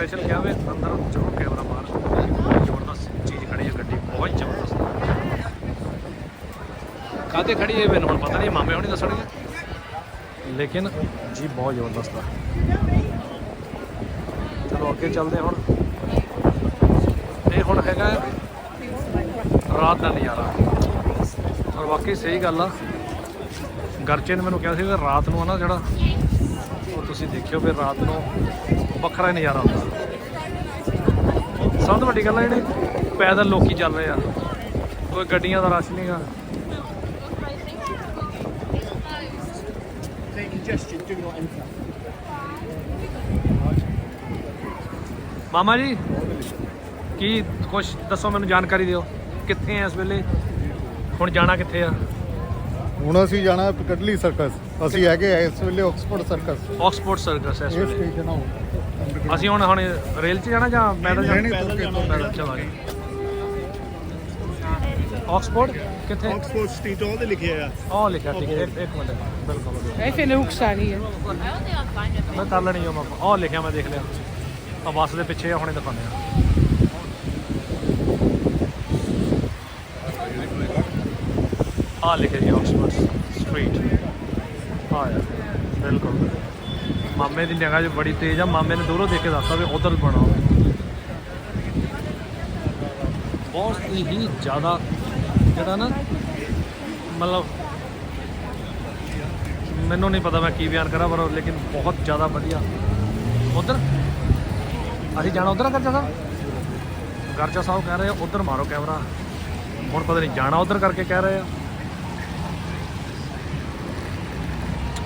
Special ਕਿਹਾ ਵੇ? ਅੰਦਰ ਚਲੋ ਕੈਮਰਾ ਬਾਹਰ ਜ਼ਬਰਦਸਤ ਚੀਜ਼ ਖੜੀ ਹੈ ਗੱਡੀ। ਬਹੁਤ ਜ਼ਬਰਦਸਤ। ਕਾਤੇ ਖੜੀ ਹੈ ਮੈਨੂੰ ਹੁਣ ਪਤਾ ਨਹੀਂ, ਮਾਮੇ ਹੁਣੀ ਦੱਸਣਗੇ। ਲੇਕਿਨ ਜੀ ਬਹੁਤ ਜ਼ਬਰਦਸਤ ਆ। ਚਲੋ ਅੱਗੇ ਚੱਲਦੇ ਹੁਣ। ਇਹ ਹੁਣ ਹੈਗਾ ਰਾਤ ਦਾ ਨਜ਼ਾਰਾ। ਔਰ ਵਾਕਈ ਸਹੀ ਗੱਲ ਆ। ਗਰਚੇ ਨੇ ਮੈਨੂੰ ਕਿਹਾ ਸੀ ਕਿ ਰਾਤ ਨੂੰ ਆ ਨਾ ਜਿਹੜਾ, ਉਹ ਤੁਸੀਂ ਦੇਖਿਓ ਫਿਰ ਰਾਤ ਨੂੰ ਵੱਖਰਾ ਹੀ ਨਜ਼ਾਰਾ ਹੁੰਦਾ। ਸਭ ਤੋਂ ਵੱਡੀ ਗੱਲ ਹੈ ਜਿਹੜੇ ਪੈਦਲ ਲੋਕੀ ਚੱਲ ਰਹੇ ਆ। ਕੋਈ ਗੱਡੀਆਂ ਦਾ ਰਸ਼ ਨਹੀਂਗਾ ਮਾਮਾ ਜੀ ਕੀ ਕੁਝ ਦੱਸੋ ਮੈਨੂੰ ਜਾਣਕਾਰੀ ਦਿਓ। ਕਿੱਥੇ ਆ ਇਸ ਵੇਲੇ? ਹੁਣ ਜਾਣਾ ਕਿੱਥੇ ਆ? ਹੁਣ ਅਸੀਂ ਜਾਣਾ ਪਿਕਡਲੀ ਸਰਕਸ ਅਸੀਂ ਹੈਗੇ ਇਸ ਵੇਲੇ ਆਕਸਫੋਰਡ ਸਰਕਸ ਆਕਸਫੋਰਡ ਸਰਕਸ ਇਸ ਵੇਲੇ। ਸਟੇਸ਼ਨ ਆ ਅਸੀਂ ਹੁਣ ਹੁਣ ਰੇਲ 'ਚ ਜਾਣਾ ਜਾਂ ਪੈਦਲ ਜਾਣਾ। ਪੈਦਲ ਚਲਾਂਗੇ। ਆਕਸਫੋਰਡ ਕਿੱਥੇ? ਆਕਸਫੋਰਡ ਸਟਰੀਟ ਉਹਦੇ ਲਿਖਿਆ ਆ। ਉਹ ਲਿਖਿਆ ਠੀਕ ਹੈ ਇੱਕ ਮਿੰਟ। ਬਿਲਕੁਲ Wij vinden hoek staan hier. ਮੈਂ ਕਰ ਲੈਣੀ ਉਹ ਮਾਮਾ ਉਹ ਲਿਖਿਆ ਮੈਂ ਦੇਖ ਲਿਆ। ਆ ਬੱਸ ਦੇ ਪਿੱਛੇ ਆ ਹੁਣੇ ਦਿਖਾਉਂਦੇ ਆ। ਆ ਲਿਖਿਆ ਜੀ ਆਕਸਫੋਰਡ ਸਟਰੀਟ ਆ ਯਾਰ ਬਿਲਕੁਲ। ਮਾਮੇ ਦੀ ਨਿਗਾਹ 'ਚ ਬੜੀ ਤੇਜ਼ ਆ, ਮਾਮੇ ਨੇ ਦੂਰੋਂ ਦੇਖ ਕੇ ਦੱਸਤਾ ਵੀ ਉਧਰ ਬਣਾਓ। ਬਹੁਤ ਹੀ ਜ਼ਿਆਦਾ ਜਿਹੜਾ ਨਾ, ਮਤਲਬ ਮੈਨੂੰ ਨਹੀਂ ਪਤਾ ਮੈਂ ਕੀ ਬਿਆਨ ਕਰਾਂ, ਪਰ ਲੇਕਿਨ ਬਹੁਤ ਜ਼ਿਆਦਾ ਵਧੀਆ। ਉਧਰ? ਅਸੀਂ ਜਾਣਾ ਉਧਰ ਗਰਜਾ ਸਾਹਿਬ? ਗਰਜਾ ਸਾਹਿਬ ਕਹਿ ਰਹੇ ਆ, ਉਧਰ ਮਾਰੋ ਕੈਮਰਾ। ਹੁਣ ਪਤਾ ਨਹੀਂ ਜਾਣਾ ਉਧਰ ਕਰਕੇ ਕਹਿ ਰਹੇ ਆ।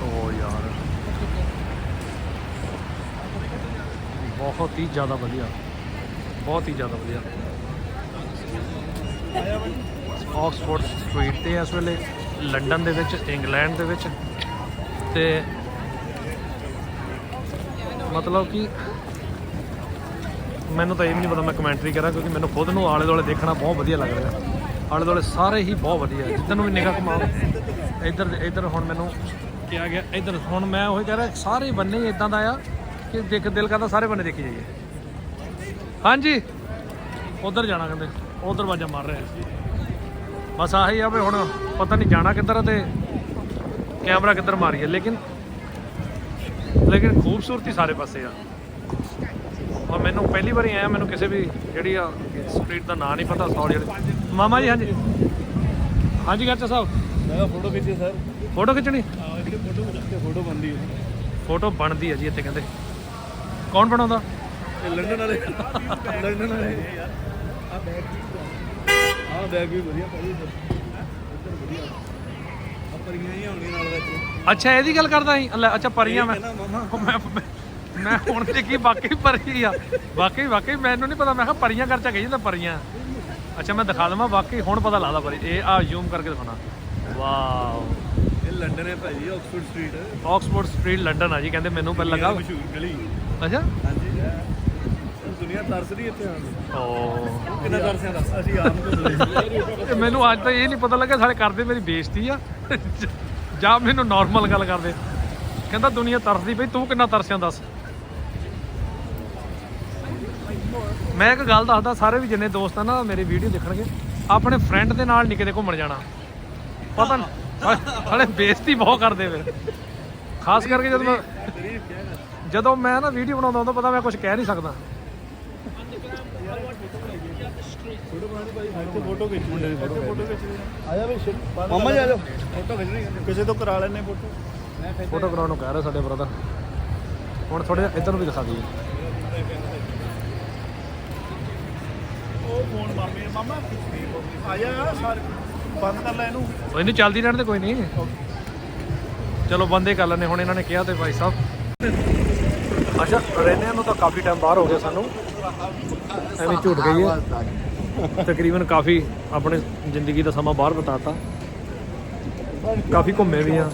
ਓ ਯਾਰ। ਬਹੁਤ ਹੀ ਜ਼ਿਆਦਾ ਵਧੀਆ। ਬਹੁਤ ਹੀ ਜ਼ਿਆਦਾ ਵਧੀਆ। ਆਕਸਫੋਰਡ ਸਟਰੀਟ ਤੇ ਇਸ ਵੇਲੇ ਲੰਡਨ ਦੇ ਵਿੱਚ ਇੰਗਲੈਂਡ ਦੇ ਵਿੱਚ। ਤੇ ਮਤਲਬ ਕਿ ਮੈਨੂੰ ਤਾਂ ਇਹ ਵੀ ਨਹੀਂ ਪਤਾ, ਮੈਂ ਕਮੈਂਟਰੀ ਕਰਾਂ, ਕਿਉਂਕਿ ਮੈਨੂੰ ਖੁਦ ਨੂੰ ਆਲੇ ਦੁਆਲੇ ਦੇਖਣਾ ਬਹੁਤ ਵਧੀਆ ਲੱਗ ਰਿਹਾ। ਆਲੇ ਦੁਆਲੇ ਸਾਰੇ ਹੀ ਬਹੁਤ ਵਧੀਆ ਜਿੱਦਾਂ ਨੂੰ ਵੀ ਨਿਗਾਹ ਘੁਮਾਓ, ਇੱਧਰ ਇੱਧਰ ਹੁਣ ਮੈਨੂੰ ਕਿਹਾ ਗਿਆ, ਇੱਧਰ ਹੁਣ ਮੈਂ ਉਹੀ ਕਹਿ ਰਿਹਾ, ਸਾਰੇ ਬੰਨੇ ਹੀ ਇਦਾਂ ਦਾ ਆ। ਕਿ ਦੇਖ ਦਿਲ ਕਰਦਾ ਸਾਰੇ ਬੰਨੇ ਦੇਖੀ ਜਾਈਏ। ਹਾਂਜੀ। ਉਧਰ ਜਾਣਾ ਕਹਿੰਦੇ। ਉਧਰ ਵਾਜਾ ਮਾਰ ਰਿਹਾ। ਬਸ ਆਹੀ ਆ ਵੀ ਹੁਣ ਪਤਾ ਨਹੀਂ ਜਾਣਾ ਕਿੱਧਰ ਤੇ ਕੈਮਰਾ ਕਿੱਧਰ ਮਾਰੀਏ। ਲੇਕਿਨ ਲੇਕਿਨ ਖੂਬਸੂਰਤੀ ਸਾਰੇ ਪਾਸੇ ਆ। ਔਰ ਮੈਨੂੰ ਪਹਿਲੀ ਵਾਰੀ ਆਇਆ ਮੈਨੂੰ ਕਿਸੇ ਵੀ ਜਿਹੜੀ ਆ ਸਟਰੀਟ ਦਾ ਨਾਂ ਨਹੀਂ ਪਤਾ ਸੌਰੀ ਮਾਮਾ ਜੀ ਹਾਂਜੀ। ਹਾਂਜੀ ਗਰਚਾ ਸਾਹਿਬ। ਮੈਂ ਫੋਟੋ ਖਿੱਚੀ ਸਰ ਫੋਟੋ ਖਿੱਚਣੀ? ਆ ਇੱਥੇ ਫੋਟੋ ਬੰਦੀ ਹੈ ਫੋਟੋ ਬਣਦੀ ਹੈ ਜੀ ਇੱਥੇ ਕਹਿੰਦੇ। ਕੌਣ ਬਣਾਉਂਦਾ? ਇਹ ਲੰਡਨ ਵਾਲੇ। ਲੰਡਨ ਵਾਲੇ। ਆ ਬੈਗ ਆ ਬੈਗ ਵੀ ਵਧੀਆ ਭਾਈ ਪਰੀਆਂ ਹੀ ਆਉਣੀ ਨਾਲ ਵਿੱਚ। ਅੱਛਾ ਇਹਦੀ ਗੱਲ ਕਰਦਾ ਸੀ। ਅੱਛਾ ਪਰੀਆਂ ਮੈਂ ਮੈਂ ਹੁਣ ਦੇਖੀ ਵਾਕਈ ਪਰੀ ਆ ਵਾਕਈ ਵਾਕਈ ਮੈਨੂੰ ਨਹੀਂ ਪਤਾ। ਮੈਂ ਕਿਹਾ ਪਰੀਆਂ ਕਰਚਾ ਕਹੀ ਜਾਂਦਾ ਪਰੀਆਂ। ਅੱਛਾ ਮੈਂ ਦਿਖਾ ਦਵਾਂ। ਵਾਕਈ ਹੁਣ ਪਤਾ ਲੱਗਦਾ ਪਰੀ। ਇਹ ਆ ਜ਼ੂਮ ਕਰਕੇ ਦਿਖਾਣਾ ਵਾਓ। ਇਹ ਲੰਡਨ ਹੈ ਭਾਈ Oxford street Oxford street London ਆ ਜੀ। ਕਹਿੰਦੇ ਮੈਨੂੰ ਪਹਿਲਾਂ ਲੱਗਾ ਮਸ਼ਹੂਰ ਗਲੀ। ਅੱਛਾ। ਹਾਂਜੀ। ਦੁਨੀਆ ਤਰਸਦੀ ਇੱਥੇ ਆਉਣ ਨੂੰ। ਓ। ਕਿੰਨਾ ਤਰਸਿਆ ਦੱਸ? ਅਸੀਂ ਆਪ ਨੂੰ ਤੇ ਮੈਨੂੰ ਅੱਜ ਤਾਂ ਇਹ ਨਹੀਂ ਪਤਾ ਲੱਗਾ ਸਾਲੇ ਕਰਦੇ ਮੇਰੀ ਬੇਇੱਜ਼ਤੀ ਆ। ਜਾਂ ਮੈਨੂੰ ਨਾਰਮਲ ਗੱਲ ਕਰਦੇ। ਕਹਿੰਦਾ ਦੁਨੀਆ ਤਰਸਦੀ ਪਈ ਤੂੰ ਕਿੰਨਾ ਤਰਸਿਆ ਦੱਸ? ਮੈਂ ਇੱਕ ਗੱਲ ਦੱਸਦਾ ਸਾਰੇ ਵੀ ਜਿੰਨੇ ਦੋਸਤ ਆ ਨਾ ਮੇਰੀ ਵੀਡੀਓ ਦੇਖਣਗੇ। ਆਪਣੇ ਫਰੈਂਡ ਦੇ ਨਾਲ ਨਹੀਂ ਕਿਤੇ ਘੁੰਮਣ ਜਾਣਾ। ਪਤਾ ਨਹੀਂ ਸਾਲੇ ਬੇਇੱਜ਼ਤੀ ਬਹੁਤ ਕਰਦੇ ਫਿਰ। ਖਾਸ ਕਰਕੇ ਜਦੋਂ ਮੈਂ ਜਦੋਂ ਮੈਂ ਨਾ ਵੀਡੀਓ ਬਣਾਉਂਦਾ ਹੁੰਦਾ ਪਤਾ ਮੈਂ ਕੁਝ ਕਹਿ ਨਹੀਂ ਸਕਦਾ। ਫੋਟੋ ਖਿੱਚ ਮੁੰਡੇ ਦੀ ਫੋਟੋ ਖਿੱਚ ਆ ਜਾ ਬਈ ਮਾਮਾ ਜੀ ਆ ਜਾਓ। ਫੋਟੋ ਖਿੱਚਣੀ ਕਿਸੇ ਤੋਂ ਕਰਾ ਲੈਣੇ ਫੋਟੋ ਫੋਟੋ ਕਰਾਉਣ ਨੂੰ ਕਹਿ ਰਹੇ ਸਾਡੇ ਬ੍ਰਦਰ ਹੁਣ ਥੋੜੇ ਜਿਹਾ ਇੱਧਰ ਨੂੰ ਵੀ ਦਿਖਾ ਦਈਏ। ਉਹ ਫੋਨ ਮਾਮੇ ਮਾਮਾ ਆ ਜਾ ਸਾਰੇ ਬੰਦ ਕਰ ਲੈ ਇਹਨੂੰ। ਕੋਈ ਨਹੀਂ ਚੱਲਦੀ ਰਹਿਣ ਤੇ ਕੋਈ ਨਹੀਂ। ਚਲੋ ਬੰਦੇ ਕਰ ਲੈਣੇ ਹੁਣ ਇਹਨਾਂ ਨੇ ਕਿਹਾ ਤੇ ਭਾਈ ਸਾਹਿਬ। ਅੱਛਾ ਰਹਿੰਦੇ ਨੂੰ ਤਾਂ ਕਾਫੀ ਟਾਈਮ ਬਾਹਰ ਹੋ ਗਿਆ ਸਾਨੂੰ। ਐਵੇਂ ਝੂਠ ਗਈ ਤਕਰੀਬਨ ਕਾਫੀ ਆਪਣੇ ਜ਼ਿੰਦਗੀ ਦਾ ਸਮਾਂ ਬਾਹਰ ਬਿਤਾਤਾ। ਕਾਫੀ ਘੁੰਮੇ ਵੀ ਆ।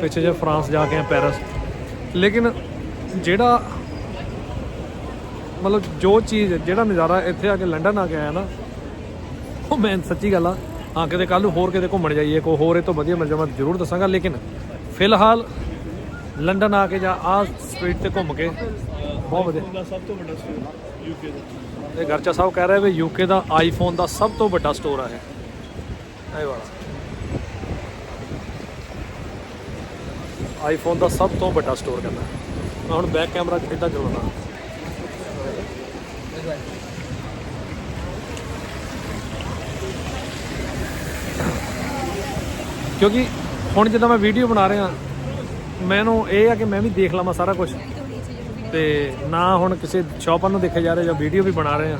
ਪਿੱਛੇ ਜੇ ਫਰਾਂਸ ਜਾ ਕੇ ਆ ਪੈਰਿਸ। ਲੇਕਿਨ ਜਿਹੜਾ ਮਤਲਬ ਜੋ ਚੀਜ਼ ਜਿਹੜਾ ਨਜ਼ਾਰਾ ਇੱਥੇ ਆ ਕੇ ਲੰਡਨ ਆ ਕੇ ਆਇਆ ਨਾ ਉਹ ਮੈਂ ਸੱਚੀ ਗੱਲ ਆ ਹਾਂ ਕਿਤੇ ਕੱਲ ਨੂੰ ਹੋਰ ਕਿਤੇ ਘੁੰਮਣ ਜਾਈਏ ਕੋਈ ਹੋਰ ਇਹ ਤੋਂ ਵਧੀਆ ਮਿਲ ਜਾਵਾਂ ਜ਼ਰੂਰ ਦੱਸਾਂਗਾ। ਲੇਕਿਨ ਫਿਲਹਾਲ ਲੰਡਨ ਆ ਕੇ ਜਾਂ ਆ ਸਟਰੀਟ ਤੇ ਘੁੰਮ ਕੇ ਬਹੁਤ ਵਧੀਆ। ਸਭ ਤੋਂ ਵੱਡਾ ਸਟੋਰ ਯੂਕੇ ਦਾ। ਇਹ ਗਰਚਾ ਸਾਹਿਬ ਕਹਿ ਰਹੇ ਵੀ ਯੂਕੇ ਦਾ ਆਈਫੋਨ ਦਾ ਸਭ ਤੋਂ ਵੱਡਾ ਸਟੋਰ ਆ ਇਹ। ਇਹ ਵਾਲਾ। ਆਈਫੋਨ ਦਾ ਸਭ ਤੋਂ ਵੱਡਾ ਸਟੋਰ ਕਹਿੰਦਾ। ਮੈਂ ਹੁਣ ਬੈਕ ਕੈਮਰਾ ਕਿੱਦਾਂ ਚਲਾਉਣਾ ਕਿਉਂਕਿ ਹੁਣ ਜਦੋਂ ਮੈਂ ਵੀਡੀਓ ਬਣਾ ਰਿਹਾ ਮੈਨੂੰ ਇਹ ਆ ਕਿ ਮੈਂ ਵੀ ਦੇਖ ਲਵਾਂ ਸਾਰਾ ਕੁਝ ਤੇ ਨਾ ਹੁਣ ਕਿਸੇ ਸ਼ਾਪਰ ਨੂੰ ਦੇਖਿਆ ਜਾ ਰਿਹਾ ਜਾਂ ਵੀਡੀਓ ਵੀ ਬਣਾ ਰਹੇ ਆ।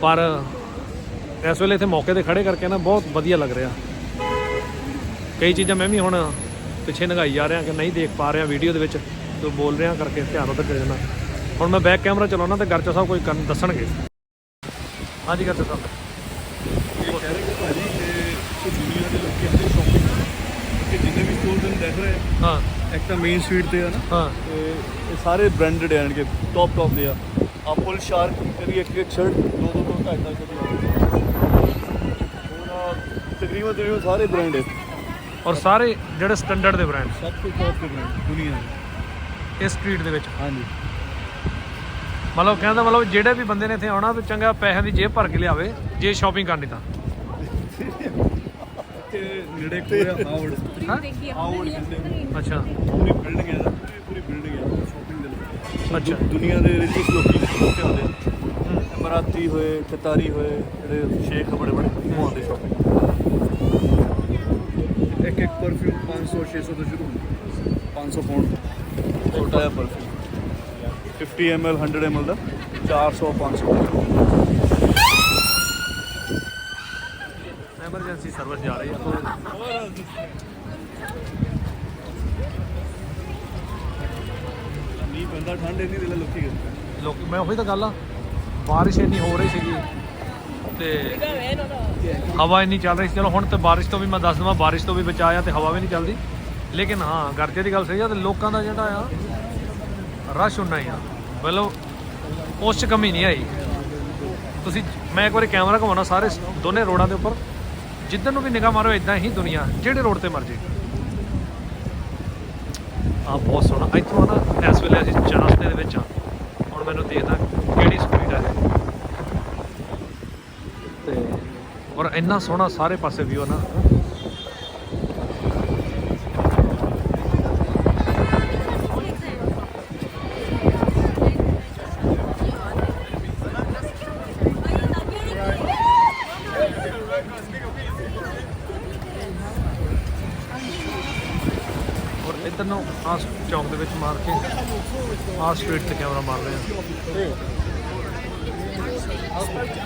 ਪਰ ਇਸ ਵੇਲੇ ਇੱਥੇ ਮੌਕੇ ਤੇ ਖੜੇ ਕਰਕੇ ਨਾ ਬਹੁਤ ਵਧੀਆ ਲੱਗ ਰਿਹਾ। ਕਈ ਚੀਜ਼ਾਂ ਮੈਂ ਵੀ ਹੁਣ ਪਿੱਛੇ ਨਗਾਈ ਜਾ ਰਿਹਾ ਕਿ ਨਹੀਂ ਦੇਖ ਪਾ ਰਿਹਾ ਵੀਡੀਓ ਦੇ ਵਿੱਚ, ਤੇ ਬੋਲ ਰਿਹਾ ਕਰਕੇ ਧਿਆਨ ਉਧਰ ਚਲੇ ਜਾਣਾ। ਹੁਣ ਮੈਂ ਬੈਕ ਕੈਮਰਾ ਚਲਾਉਣਾ ਤੇ ਗਰਚਾ ਸਾਹਿਬ ਕੋਈ ਕਰਨ ਦੱਸਣਗੇ। ਹਾਂਜੀ ਗਰਚਾ ਸਾਹਿਬ ਇਹ ਕਹਿ ਰਹੇ ਕਿ ਭਾਜੀ ਇਹ ਦੁਨੀਆ ਦੇ ਲੋਕੀ ਇੱਥੇ ਸ਼ਾਪਿੰਗ ਕਿ ਜਿੰਨੇ ਇੱਕ ਤਾਂ ਮੇਨ ਸਟਰੀਟ ਤੇ ਆ ਨਾ। ਹਾਂ। ਤੇ ਇਹ ਸਾਰੇ ਬ੍ਰਾਂਡਡ ਹਨ ਕਿ ਟੌਪ ਟੌਪ ਦੇ ਆ। ਆ ਫੁੱਲ ਸ਼ਾਰਕ ਕਦੀ ਇੱਕ ਇੱਕ ਸ਼ਰਟ ਦੋ ਦੋ ਤੋਂ ਢਾਈ ਢਾਈ ਸੌ ਦੀ ਉਹਨਾਂ ਤਕਰੀਬਨ ਤਕਰੀਬਨ ਸਾਰੇ ਬ੍ਰਾਂਡ ਹੈ ਔਰ ਸਾਰੇ ਜਿਹੜੇ ਸਟੈਂਡਰਡ ਦੇ ਬ੍ਰਾਂਡ ਸਭ ਤੋਂ ਟੌਪ ਦੇ ਬ੍ਰਾਂਡ ਦੁਨੀਆ ਦੇ। ਇਸ ਸਟਰੀਟ ਦੇ ਵਿੱਚ। ਹਾਂਜੀ। ਮਤਲਬ ਕਹਿੰਦਾ ਮਤਲਬ ਜਿਹੜੇ ਵੀ ਬੰਦੇ ਨੇ ਇੱਥੇ ਆਉਣਾ ਵੀ ਚੰਗਾ ਪੈਸਿਆਂ ਦੀ ਜੇਬ ਭਰ ਕੇ ਲਿਆਵੇ ਜੇ ਸ਼ਾਪਿੰਗ ਕਰਨੀ ਤਾਂ। ਅੱਛਾ। ਪੂਰੀ ਬਿਲਡਿੰਗ ਹੈ ਪੂਰੀ ਪੂਰੀ ਬਿਲਡਿੰਗ ਹੈ ਸ਼ਾਪਿੰਗ ਦੇ ਲਈ। ਅੱਛਾ। ਦੁਨੀਆ ਦੇ ਰਿਚਸ ਲੋਕੀ ਇੱਥੇ ਆਉਂਦੇ ਆ। ਅਮਰਾਤੀ ਹੋਏ ਕਤਾਰੀ ਹੋਏ ਜਿਹੜੇ ਸ਼ੇਖ ਬੜੇ ਬੜੇ ਉਹ ਆਉਂਦੇ ਸ਼ਾਪਿੰਗ ਇੱਕ ਇੱਕ ਪਰਫਿਊਮ 500 600 ਤੋਂ ਸ਼ੁਰੂ ਹੁੰਦਾ 500 ਪਾਉਂਡ ਛੋਟਾ ਜਿਹਾ ਪਰਫਿਊਮ 50 ml 100 ml ਦਾ 400 500 ਐਮਰਜੈਂਸੀ ਸਰਵਿਸ ਜਾ ਰਹੀ ਆ ਨਹੀਂ ਪੈਂਦਾ ਠੰਡ ਇੰਨੀ ਦੇ ਲੋਕੀ ਕਰਦੇ ਲੋਕ ਮੈਂ ਉਹੀ ਤਾਂ ਗੱਲ ਆ ਬਾਰਿਸ਼ ਇੰਨੀ ਹੋ ਰਹੀ ਸੀਗੀ ਤੇ ਹਵਾ ਇੰਨੀ ਚੱਲ ਰਹੀ ਸੀ। ਚਲੋ ਹੁਣ ਤੇ ਬਾਰਿਸ਼ ਤੋਂ ਵੀ ਮੈਂ ਦੱਸ ਦਵਾਂ ਬਾਰਿਸ਼ ਤੋਂ ਵੀ ਬਚਾਇਆ ਤੇ ਹਵਾ ਵੀ ਨਹੀਂ ਚੱਲਦੀ। ਲੇਕਿਨ ਹਾਂ ਗਰਜੇ ਦੀ ਗੱਲ ਸਹੀ ਆ ਤੇ ਲੋਕਾਂ ਦਾ ਜਿਹੜਾ ਆ ਰਸ਼ ਉਨਾ ਹੀ ਆ। ਮਤਲਬ ਉਸ ਚ ਕਮੀ ਨਹੀਂ ਆਈ। ਤੁਸੀਂ ਮੈਂ ਇੱਕ ਵਾਰੀ ਕੈਮਰਾ ਘੁਮਾਉਣਾ ਸਾਰੇ ਦੋਨੇ ਰੋਡਾਂ ਦੇ ਉੱਪਰ। ਜਿੱਧਰ ਨੂੰ ਵੀ ਨਿਗਾਹ ਮਾਰੋ ਇਦਾਂ ਹੀ ਦੁਨੀਆ, ਜਿਹੜੇ ਰੋਡ ਤੇ ਮਰਜ਼ੀ। ਆ ਬਹੁਤ ਸੋਹਣਾ। ਇੱਥੋਂ ਨਾ, ਇਸ ਵੇਲੇ ਅਸੀਂ ਚਾਸਤੇ ਦੇ ਵਿੱਚ ਆ ਹੁਣ ਮੈਨੂੰ ਦੇਖਦਾ ਕਿਹੜੀ ਸਪੀਡ ਹੈ ਤੇ, ਔਰ ਇੰਨਾ ਸੋਹਣਾ ਸਾਰੇ ਪਾਸੇ ਵਿਊ ਨਾ। ਔਰ ਇੱਧਰ ਨੂੰ ਆ ਚੌਂਕ ਦੇ ਵਿੱਚ ਮਾਰ ਕੇ ਆ ਸਟਰੀਟ ਤੇ ਕੈਮਰਾ ਮਾਰ ਰਹੇ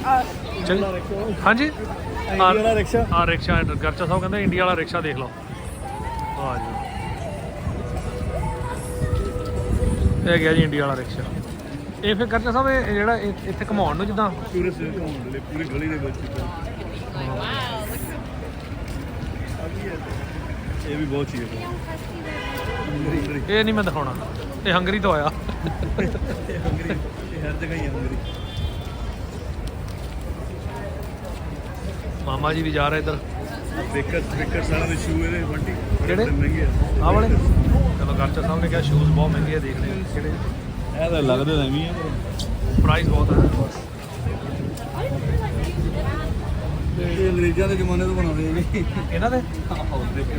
ਆ। ਚਲ ਹਾਂਜੀ? ਵਾਲਾ ਰਿਕਸ਼ਾ। ਆ ਰਿਕਸ਼ਾ ਗਰਚਾ ਸਾਹਿਬ ਕਹਿੰਦਾ ਇੰਡੀਆ ਵਾਲਾ ਰਿਕਸ਼ਾ ਦੇਖ ਲਓ। ਆ ਜੀ। ਇਹ ਗਿਆ ਜੀ ਇੰਡੀਆ ਵਾਲਾ ਰਿਕਸ਼ਾ। ਇਹ ਫਿਰ ਗਰਚਾ ਸਾਹਿਬ ਇਹ ਜਿਹੜਾ ਇੱਥੇ ਘਮਾਉਣ ਨੂੰ ਜਿੱਦਾਂ? ਟੂਰਿਸਟ ਘੁੰਮਣ ਲਈ ਪੂਰੀ ਗਲੀ ਦੇ ਵਿੱਚ ਇਹ ਵੀ ਬਹੁਤ ਚੀਜ਼ ਹੈ। ਇਹ ਨਹੀਂ ਮੈਂ ਦਿਖਾਉਣਾ। ਇਹ ਹੰਗਰੀ ਤੋਂ ਆਇਆ। ਇਹ ਹੰਗਰੀ ਇਹ ਹਰ ਜਗ੍ਹਾ ਹੀ ਹੈ ਹੰਗਰੀ ਮਾਮਾ ਜੀ ਵੀ ਜਾ ਰਹੇ ਇੱਧਰ। ਬੇਕਰ ਬੇਕਰ ਸਾਰਾ ਦੇ ਸ਼ੂ ਇਹਦੇ 20 ਕਿਹੜੇ? ਮਹਿੰਗੇ ਆ ਆਹ ਵਾਲੇ? ਚਲੋ ਗਰਚਾ ਸਾਹਿਬ ਨੇ ਕਿਹਾ ਸ਼ੂਜ਼ ਬਹੁਤ ਮਹਿੰਗੇ ਆ ਦੇਖਦੇ ਆ ਕਿਹੜੇ? ਇਹ ਤਾਂ ਲੱਗਦੇ ਤਾਂ ਐਵੇਂ ਹੀ ਆ ਪ੍ਰਾਈਸ ਬਹੁਤ ਹੈ। ਇਹ ਅੰਗਰੇਜ਼ਾਂ ਦੇ ਜ਼ਮਾਨੇ ਤੋਂ ਬਣਾਉਂਦੇ ਨੇ ਇਹਨਾਂ ਦੇ? ਆਹੋ ਬੇਕਰ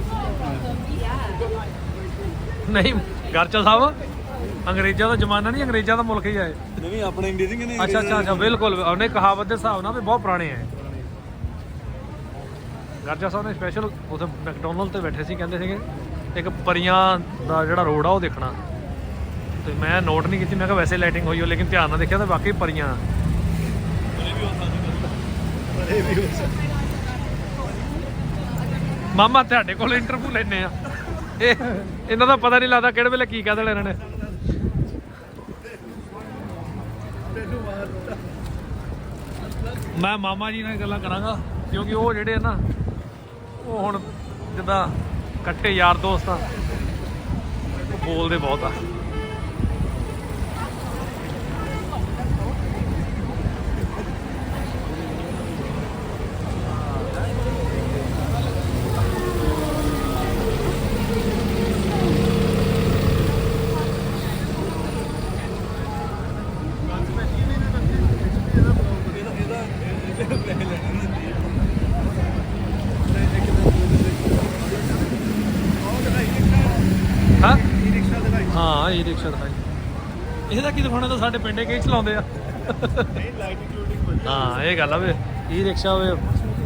ਨਹੀਂ ਗਰਚਾ ਸਾਹਿਬ ਅੰਗਰੇਜ਼ਾਂ ਦਾ ਜ਼ਮਾਨਾ ਨਹੀਂ ਅੰਗਰੇਜ਼ਾਂ ਦਾ ਮੁਲਕ ਹੀ ਇਹ। ਨਹੀਂ ਆਪਣੇ ਇੰਡੀਆ ਦੇ ਨੇ ਅੱਛਾ ਅੱਛਾ ਅੱਛਾ ਬਿਲਕੁਲ ਉਹਨੇ ਕਹਾਵਤ ਦੇ ਹਿਸਾਬ ਨਾਲ ਵੀ ਬਹੁਤ ਪੁਰਾਣੇ ਹੈ ਗਰਜਾ ਸਾਹਿਬ ਨੇ ਸਪੈਸ਼ਲ ਉਥੇ ਮੈਕਡੋਨਲਡ ਤੇ ਬੈਠੇ ਸੀ ਕਹਿੰਦੇ ਸੀਗੇ ਇੱਕ ਪਰੀਆਂ ਦਾ ਜਿਹੜਾ ਰੋਡ ਆ ਉਹ ਦੇਖਣਾ। ਤੇ ਮੈਂ ਨੋਟ ਨਹੀਂ ਕੀਤੀ ਮੈਂ ਕਿਹਾ ਵੈਸੇ ਲਾਈਟਿੰਗ ਹੋਈ ਹੋ ਲੇਕਿਨ ਧਿਆਨ ਨਾਲ ਦੇਖਿਆ ਤਾਂ ਵਾਕਈ ਪਰੀਆਂ। ਮਾਮਾ ਤੁਹਾਡੇ ਕੋਲ ਇੰਟਰਵਿਊ ਲੈਣੇ ਆ। ਇਹ ਇਹਨਾਂ ਦਾ ਪਤਾ ਨਹੀਂ ਲੱਗਦਾ ਕਿਹੜੇ ਵੇਲੇ ਕੀ ਕਹਿ ਦੇਣਾ ਇਹਨਾਂ ਨੇ। ਮੈਂ ਮਾਮਾ ਜੀ ਨਾਲ ਗੱਲਾਂ ਕਰਾਂਗਾ, ਕਿਉਂਕਿ ਉਹ ਜਿਹੜੇ ਆ ਨਾ, ਉਹ ਹੁਣ ਜਿੱਦਾਂ ਇਕੱਠੇ ਯਾਰ ਦੋਸਤ ਆ, ਉਹ ਬੋਲਦੇ ਬਹੁਤ ਆ ਹਾਂ ਈ ਰਿਕਸ਼ਾ ਦਿਖਾਈ ਹਾਂ ਇਹ ਰਿਕਸ਼ਾ ਦਿਖਾਈ ਇਹਦਾ ਕੀ ਦਿਖਾਉਣਾ ਤਾਂ ਸਾਡੇ ਪਿੰਡੇ ਕਈ ਚਲਾਉਂਦੇ ਆ। ਨਹੀਂ ਲਾਈਟਿੰਗ ਵਧੀਆ ਹਾਂ ਇਹ ਗੱਲ ਆ ਵੇ। ਇਹ ਰਿਕਸ਼ਾ ਵੇ।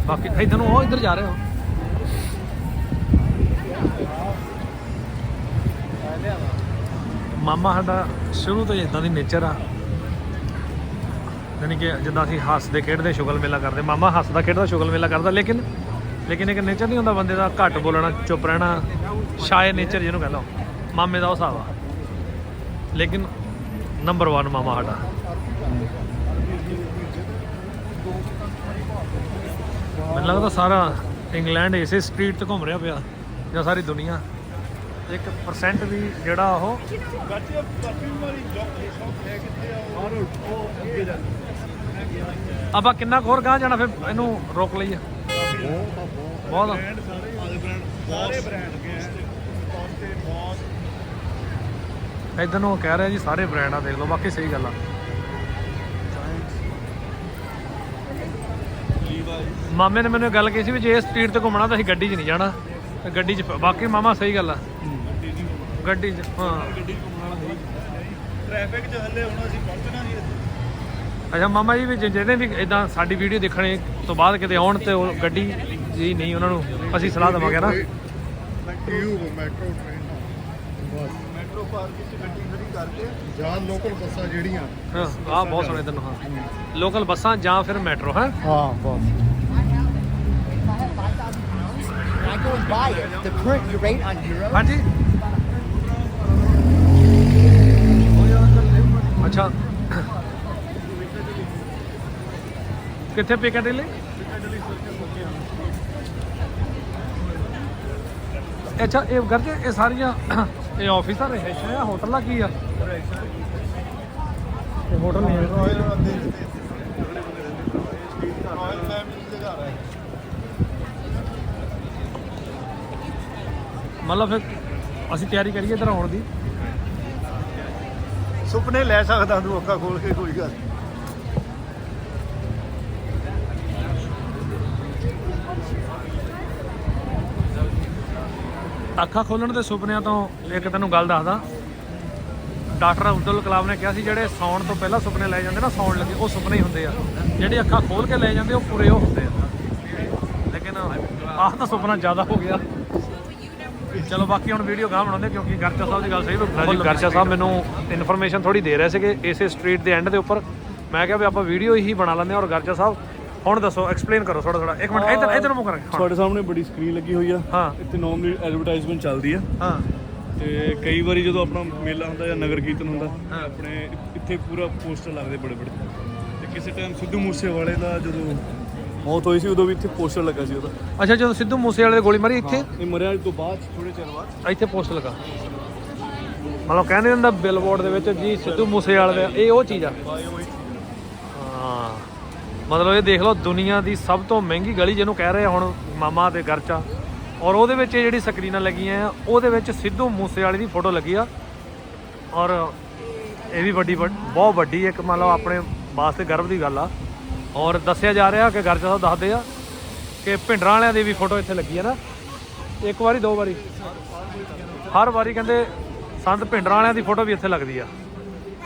ਬਾਕੀ ਇਧਰ ਨੂੰ ਉਹ ਇੱਧਰ ਜਾ ਰਹੇ ਹੋ। ਮਾਮਾ ਸਾਡਾ ਸ਼ੁਰੂ ਤੋਂ ਇਦਾਂ ਦੀ ਨੇਚਰ ਆ। ਯਾਨੀ ਕਿ ਜਿੱਦਾਂ ਅਸੀਂ ਹੱਸਦੇ ਖੇਡਦੇ ਸ਼ੁਗਲ ਮੇਲਾ ਕਰਦੇ। ਮਾਮਾ ਹੱਸਦਾ ਖੇਡਦਾ ਸ਼ੁਗਲ ਮੇਲਾ ਕਰਦਾ ਲੇਕਿਨ ਲੇਕਿਨ ਇੱਕ ਨੇਚਰ ਨਹੀਂ ਹੁੰਦਾ ਬੰਦੇ ਦਾ। ਘੱਟ ਬੋਲਣਾ ਚੁੱਪ ਰਹਿਣਾ ਸ਼ਾਇ ਨੇਚਰ ਜਿਹਨੂੰ ਕਹਿੰਦਾ। ਮਾਮੇ ਦਾ ਉਹ ਹਿਸਾਬ ਆ। ਲੇਕਿਨ ਨੰਬਰ 1 ਮਾਮਾ ਸਾਡਾ। ਮੈਨੂੰ ਲੱਗਦਾ ਸਾਰਾ ਇੰਗਲੈਂਡ ਇਸੇ ਸਟਰੀਟ ਤੇ ਘੁੰਮ ਰਿਹਾ ਪਿਆ, ਜਾਂ ਸਾਰੀ ਦੁਨੀਆ। 1% ਵੀ ਜਿਹੜਾ ਉਹ ਆਪਾਂ ਕਿੰਨਾ ਕੁ ਹੋਰ ਗਾਂ ਜਾਣਾ ਫਿਰ ਇਹਨੂੰ ਰੋਕ ਲਈਏ। ਬਹੁਤ ਆ। ਬ੍ਰਾਂਡ ਸਾਰੇ ਬ੍ਰਾਂਡ ਸਾਰੇ ਬ੍ਰਾਂਡ ਕੇ ਬਹੁਤ ਇਧਰ ਨੂੰ ਉਹ ਕਹਿ ਰਿਹਾ ਜੀ ਸਾਰੇ ਬ੍ਰਾਂਡ ਆ ਦੇਖ ਲਓ ਬਾਕੀ ਸਹੀ ਗੱਲ ਆ। ਮਾਮੇ ਨੇ ਮੈਨੂੰ ਇਹ ਗੱਲ ਕਹੀ ਸੀ ਵੀ ਜੇ ਇਸ ਸਟਰੀਟ ਤੇ ਘੁੰਮਣਾ ਤਾਂ ਅਸੀਂ ਗੱਡੀ 'ਚ ਨਹੀਂ ਜਾਣਾ। ਤੇ ਗੱਡੀ 'ਚ ਬਾਕੀ ਮਾਮਾ ਸਹੀ ਗੱਲ ਆ। ਗੱਡੀ 'ਚ ਹਾਂ। ਗੱਡੀ ਘੁੰਮਣ ਵਾਲਾ ਹੈ ਟ੍ਰੈਫਿਕ 'ਚ ਹੱਲੇ ਹੁਣ ਅਸੀਂ ਪਹੁੰਚਣਾ ਨਹੀਂ ਇੱਥੇ। ਅੱਛਾ ਮਾਮਾ ਜੀ ਵੀ ਜਿਹੜੇ ਵੀ ਇਦਾਂ ਸਾਡੀ ਵੀਡੀਓ ਦੇਖਣੇ ਤੋਂ ਬਾਅਦ ਕਿਤੇ ਆਉਣ ਤੇ ਉਹ ਗੱਡੀ ਜੀ ਨਹੀਂ ਉਹਨਾਂ ਨੂੰ ਅਸੀਂ ਸਲਾਹ ਦੇਵਾਂਗੇ ਨਾ। ਟਿਊਬ ਮੈਟਰੋ ਟ੍ਰੇਨ ਮੈਟਰੋ ਕਰਕੇ ਜਾਂ ਲੋਕਲ ਬੱਸਾਂ ਜਿਹੜੀਆਂ। ਹਾਂ ਆਹ ਬਹੁਤ ਸੋਹਣੇ ਤੈਨੂੰ ਹਾਂ। ਲੋਕਲ ਬੱਸਾਂ ਜਾਂ ਫਿਰ ਮੈਟਰੋ ਹੈ? ਹਾਂ ਬਸ। When I go and buy it, the current rate on Euro ਹਾਂਜੀ। ਅੱਛਾ। ਕਿੱਥੇ ਪਿਕੈਡਿਲੀ ਅੱਛਾ ਇਹ ਘਰ ਦੇ ਇਹ ਸਾਰੀਆਂ ਇਹ ਆਫਿਸ ਆ ਰਹੇ ਹੈ ਹੋਟਲ ਆ? ਕੀ ਆ ਇਹ ਹੋਟਲ ਨਹੀਂ ਹੈ। ਰਾਇਲ ਬੰਦੇ ਰਾਇਲ ਫੈਮਿਲੀ ਦੇ ਘਰ ਹੈ ਮਤਲਬ ਫਿਰ ਅਸੀਂ ਤਿਆਰੀ ਕਰੀਏ ਇੱਧਰ ਆਉਣ ਦੀ? ਸੁਪਨੇ ਲੈ ਸਕਦਾ ਤੂੰ ਅੱਖਾਂ ਖੋਲ ਕੇ ਕੋਈ ਗੱਲ। ਅੱਖਾਂ ਖੋਲਣ ਦੇ ਸੁਪਨਿਆਂ ਤੋਂ ਇੱਕ ਤੈਨੂੰ ਗੱਲ ਦੱਸਦਾ। ਡਾਕਟਰ ਅਬਦੁਲ ਕਲਾਮ ਨੇ ਕਿਹਾ ਸੀ ਜਿਹੜੇ ਸੌਣ ਤੋਂ ਪਹਿਲਾਂ ਸੁਪਨੇ ਲੈ ਜਾਂਦੇ ਨਾ ਸੌਣ ਲੱਗੇ ਉਹ ਸੁਪਨੇ ਹੀ ਹੁੰਦੇ ਆ। ਜਿਹੜੇ ਅੱਖਾਂ ਖੋਲ ਕੇ ਲੈ ਜਾਂਦੇ ਉਹ ਪੂਰੇ ਉਹ ਹੁੰਦੇ ਆ। ਲੇਕਿਨ ਆਹ ਤਾਂ ਸੁਪਨਾ ਜ਼ਿਆਦਾ ਹੋ ਗਿਆ। ਚਲੋ ਬਾਕੀ ਹੁਣ ਵੀਡੀਓ ਗਾਹ ਬਣਾਉਂਦੇ ਕਿਉਂਕਿ ਗਰਚਾ ਸਾਹਿਬ ਦੀ ਗੱਲ ਸਹੀ ਜੀ ਗਰਚਾ ਸਾਹਿਬ ਮੈਨੂੰ ਇਨਫੋਰਮੇਸ਼ਨ ਥੋੜੀ ਦੇ ਰਹੇ ਸੀਗੇ ਇਸੇ ਸਟਰੀਟ ਦੇ ਐਂਡ ਦੇ ਉੱਪਰ। ਮੈਂ ਕਿਹਾ ਵੀ ਆਪਾਂ ਵੀਡੀਓ ਹੀ ਬਣਾ ਲੈਂਦੇ ਹਾਂ ਔਰ ਗਰਚਾ ਸਾਹਿਬ ਹੁਣ ਦੱਸੋ ਐਕਸਪਲੇਨ ਕਰੋ ਥੋੜਾ ਥੋੜਾ ਇੱਕ ਮਿੰਟ ਇੱਧਰ ਇੱਧਰ ਕਰਾਂਗੇ ਤੁਹਾਡੇ ਸਾਹਮਣੇ ਬੜੀ ਸਕਰੀਨ ਲੱਗੀ ਹੋਈ ਆ। ਹਾਂ। ਇੱਥੇ 9 ਮਿੰਟ ਐਡਵਰਟਾਈਜ਼ਮੈਂਟ ਚੱਲਦੀ ਆ। ਹਾਂ। ਤੇ ਕਈ ਵਾਰੀ ਜਦੋਂ ਆਪਣਾ ਮੇਲਾ ਹੁੰਦਾ ਜਾਂ ਨਗਰ ਕੀਰਤਨ ਹੁੰਦਾ ਆਪਣੇ ਇੱਥੇ ਪੂਰਾ ਪੋਸਟਰ ਲੱਗਦੇ ਬੜੇ ਬੜੇ। ਤੇ ਕਿਸੇ ਟਾਈਮ ਸਿੱਧੂ ਮੂਸੇ ਵਾਲੇ ਦਾ ਜਦੋਂ ਮੌਤ ਹੋਈ ਸੀ ਉਦੋਂ ਵੀ ਇੱਥੇ ਪੋਸਟਰ ਲੱਗਾ ਸੀ ਉਹਦਾ। ਅੱਛਾ ਜਦੋਂ ਸਿੱਧੂ ਮੂਸੇ ਵਾਲੇ ਦੀ ਗੋਲੀ ਮਾਰੀ ਇੱਥੇ? ਇਹ ਮਰਿਆ ਤੋਂ ਬਾਅਦ ਥੋੜੇ ਚਿਰ ਬਾਅਦ। ਇੱਥੇ ਪੋਸਟ ਲਗਾ। ਮਤਲਬ ਕਹਿੰਦੇ ਹੁੰਦਾ ਬਿਲਬੋਰਡ ਦੇ ਵਿੱਚ ਜੀ ਸਿੱਧੂ ਮੂਸੇ ਵਾਲੇ ਦਾ ਇਹ ਉਹ ਚੀਜ਼ ਆ। ਹਾਂ। ਮਤਲਬ ਇਹ ਦੇਖ ਲਓ ਦੁਨੀਆ ਦੀ ਸਭ ਤੋਂ ਮਹਿੰਗੀ ਗਲੀ ਜਿਹਨੂੰ ਕਹਿ ਰਹੇ ਹੁਣ ਮਾਮਾ ਤੇ ਗਰਚਾ। ਔਰ ਉਹਦੇ ਵਿੱਚ ਇਹ ਜਿਹੜੀ ਸਕਰੀਨਾਂ ਲੱਗੀਆਂ ਆ, ਉਹਦੇ ਵਿੱਚ ਸਿੱਧੂ ਮੂਸੇਵਾਲੇ ਦੀ ਫੋਟੋ ਲੱਗੀ ਆ। ਔਰ ਇਹ ਵੀ ਵੱਡੀ ਵੱਡ- ਬਹੁਤ ਵੱਡੀ ਇੱਕ ਮਤਲਬ ਆਪਣੇ ਵਾਸਤੇ ਗਰਵ ਦੀ ਗੱਲ ਆ। ਔਰ ਦੱਸਿਆ ਜਾ ਰਿਹਾ ਕਿ ਗਰਚਾ ਸਾਹਿਬ ਦੱਸਦੇ ਆ ਕਿ ਭਿੰਡਰਾਂ ਵਾਲਿਆਂ ਦੀ ਵੀ ਫੋਟੋ ਇੱਥੇ ਲੱਗੀ ਆ ਨਾ। ਇੱਕ ਵਾਰੀ, ਦੋ ਵਾਰੀ। ਹਰ ਵਾਰੀ ਕਹਿੰਦੇ ਸੰਤ ਭਿੰਡਰਾਂ ਵਾਲਿਆਂ ਦੀ ਫੋਟੋ ਵੀ ਇੱਥੇ ਲੱਗਦੀ ਆ।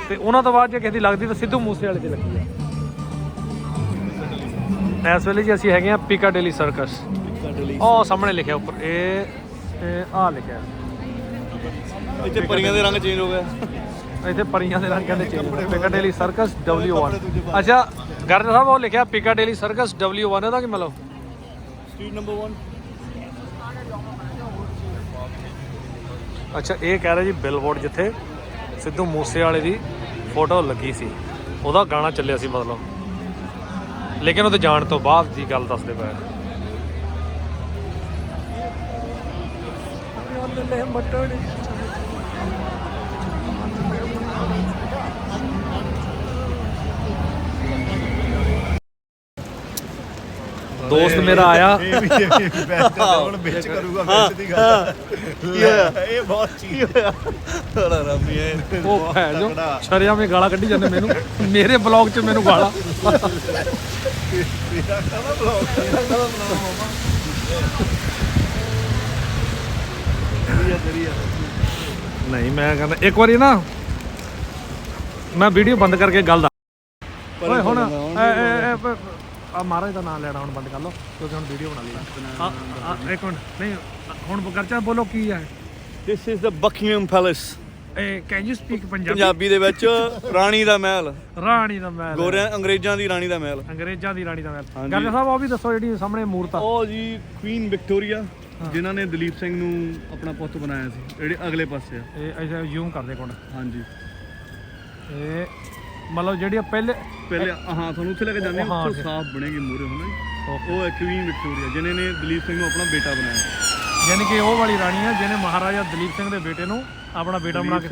ਤੇ ਉਹਨਾਂ ਤੋਂ ਬਾਅਦ ਜੇ ਕਿਸੇ ਦੀ ਲੱਗਦੀ ਤਾਂ ਸਿੱਧੂ ਮੂਸੇ ਵਾਲੇ ਦੀ ਲੱਗੀ ਆ। ਇਸ ਵੇਲੇ ਜੀ ਅਸੀਂ ਹੈਗੇ ਆ ਪਿਕਾਡੇਲੀ ਸਰਕਸ। ਉਹ ਸਾਹਮਣੇ ਲਿਖਿਆ ਉੱਪਰ ਇਹ ਆ ਲਿਖਿਆ। ਇੱਥੇ ਪਰੀਆਂ ਦੇ ਰੰਗ ਚੇਂਜ ਹੋ ਗਿਆ ਇੱਥੇ ਪਰੀਆਂ ਦੇ ਰੰਗ ਕਹਿੰਦੇ ਚੇਂਜ ਪਿਕਾਡੇਲੀ ਸਰਕਸ W1 ਅੱਛਾ ਗਰਜ ਸਾਹਿਬ ਉਹ ਲਿਖਿਆ ਪਿਕਾਡੇਲੀ ਸਰਕਸ W1 ਇਹਦਾ ਕੀ ਮਤਲਬ? ਸਟਰੀਟ ਨੰਬਰ 1 ਅੱਛਾ ਇਹ ਕਹਿ ਰਿਹਾ ਜੀ ਬਿਲਬੋਰਡ ਜਿੱਥੇ ਸਿੱਧੂ ਮੂਸੇ ਵਾਲੇ ਦੀ ਫੋਟੋ ਲੱਗੀ ਸੀ। ਉਹਦਾ ਗਾਣਾ ਚੱਲਿਆ ਸੀ ਮਤਲਬ। ਲੇਕਿਨ ਉਹਦੇ ਜਾਣ ਤੋਂ ਬਾਅਦ ਦੀ ਗੱਲ ਦੱਸਦੇ ਪਏ ਦੋਸਤ ਮੇਰਾ ਆਇਆ। ਇਹ ਵੀ ਬੈਠ ਹੁਣ ਵਿੱਚ ਕਰੂਗਾ ਵਿੱਚ ਦੀ ਗੱਲ। ਕੀ ਹੋਇਆ? ਇਹ ਬਹੁਤ ਚੀਜ਼ ਹੋਇਆ? ਬੜਾ ਰਮੀ ਹੈ ਉਹ ਭੈਣ ਜੋ ਸ਼ਰਿਆ ਮੇ ਗਾਲਾਂ ਕੱਢੀ ਜਾਂਦੇ ਮੈਨੂੰ। ਮੇਰੇ ਬਲੌਗ 'ਚ ਮੈਨੂੰ ਗਾਲਾਂ। ਕਾਹਦਾ ਬਲੌਗ? ਕਾਹਦਾ ਮਾਮਾ ਨਹੀਂ ਮੈਂ ਕਹਿੰਦਾ ਇੱਕ ਵਾਰੀ ਨਾ ਮੈਂ ਵੀਡੀਓ ਬੰਦ ਕਰਕੇ ਗੱਲ ਦਾ ਓਏ ਹੁਣ ਆ ਮਹਾਰਾਜ ਦਾ ਨਾਮ ਲੈਣਾ ਹੁਣ ਬੰਦ ਕਰ ਲਓ ਕਿਉਂਕਿ ਹੁਣ ਵੀਡੀਓ ਬਣਾ ਲਈ ਇੱਕ ਮਿੰਟ। ਨਹੀਂ ਹੁਣ ਕਰਚਾ ਬੋਲੋ ਕੀ ਹੈ? This is the Buckingham Palace ਇਹ can you speak Punjabi? Punjabi ਦੇ ਵਿੱਚ ਰਾਣੀ ਦਾ ਮਹਿਲ। ਰਾਣੀ ਦਾ ਮਹਿਲ। ਗੋਰਿਆਂ ਅੰਗਰੇਜ਼ਾਂ ਦੀ ਰਾਣੀ ਦਾ ਮਹਿਲ। ਅੰਗਰੇਜ਼ਾਂ ਦੀ ਰਾਣੀ ਦਾ ਮਹਿਲ। ਗਰਜਾ ਸਾਹਿਬ ਉਹ ਵੀ ਦੱਸੋ ਜਿਹੜੀ ਸਾਹਮਣੇ ਮੂਰਤ ਆ। ਉਹ ਜੀ ਕੁਈਨ ਵਿਕਟੋਰੀਆ ਜਿਨ੍ਹਾਂ ਨੇ ਦਲੀਪ ਸਿੰਘ ਨੂੰ ਆਪਣਾ ਪੁੱਤ ਬਣਾਇਆ ਸੀ ਜਿਹੜੇ ਅਗਲੇ ਪਾਸੇ ਆ। ਇਹ ਐਸੇ ਜ਼ੂਮ ਕਰਦੇ ਕੋਣ ਹਾਂਜੀ। ਇਹ ਮਤਲਬ ਜਿਹੜੀ ਪਹਿਲੇ ਪਹਿਲੇ ਹਾਂ ਤੁਹਾਨੂੰ ਉੱਥੇ ਲੈ ਕੇ ਜਾਂਦੇ ਹਾਂ, ਹਾਂ ਉੱਥੋਂ। ਸਾਫ਼ ਬਣੇਗੀ ਮੂਰੇ ਓਕੇ। ਉਹ ਹੈ ਕੁਈਨ ਵਿਕਟੋਰੀਆ ਜਿਨ੍ਹਾਂ ਨੇ ਦਲੀਪ ਸਿੰਘ ਨੂੰ ਆਪਣਾ ਬੇਟਾ ਬਣਾਇਆ। ਯਾਨੀ ਕਿ ਉਹ ਵਾਲੀ ਰਾਣੀ ਆ ਜਿਹਨੇ ਮਹਾਰਾਜਾ ਦਲੀਪ ਸਿੰਘ ਦੇ ਬੇਟੇ ਨੂੰ ਆਪਣਾ ਬੇਟਾ ਬਣਾ ਕੇ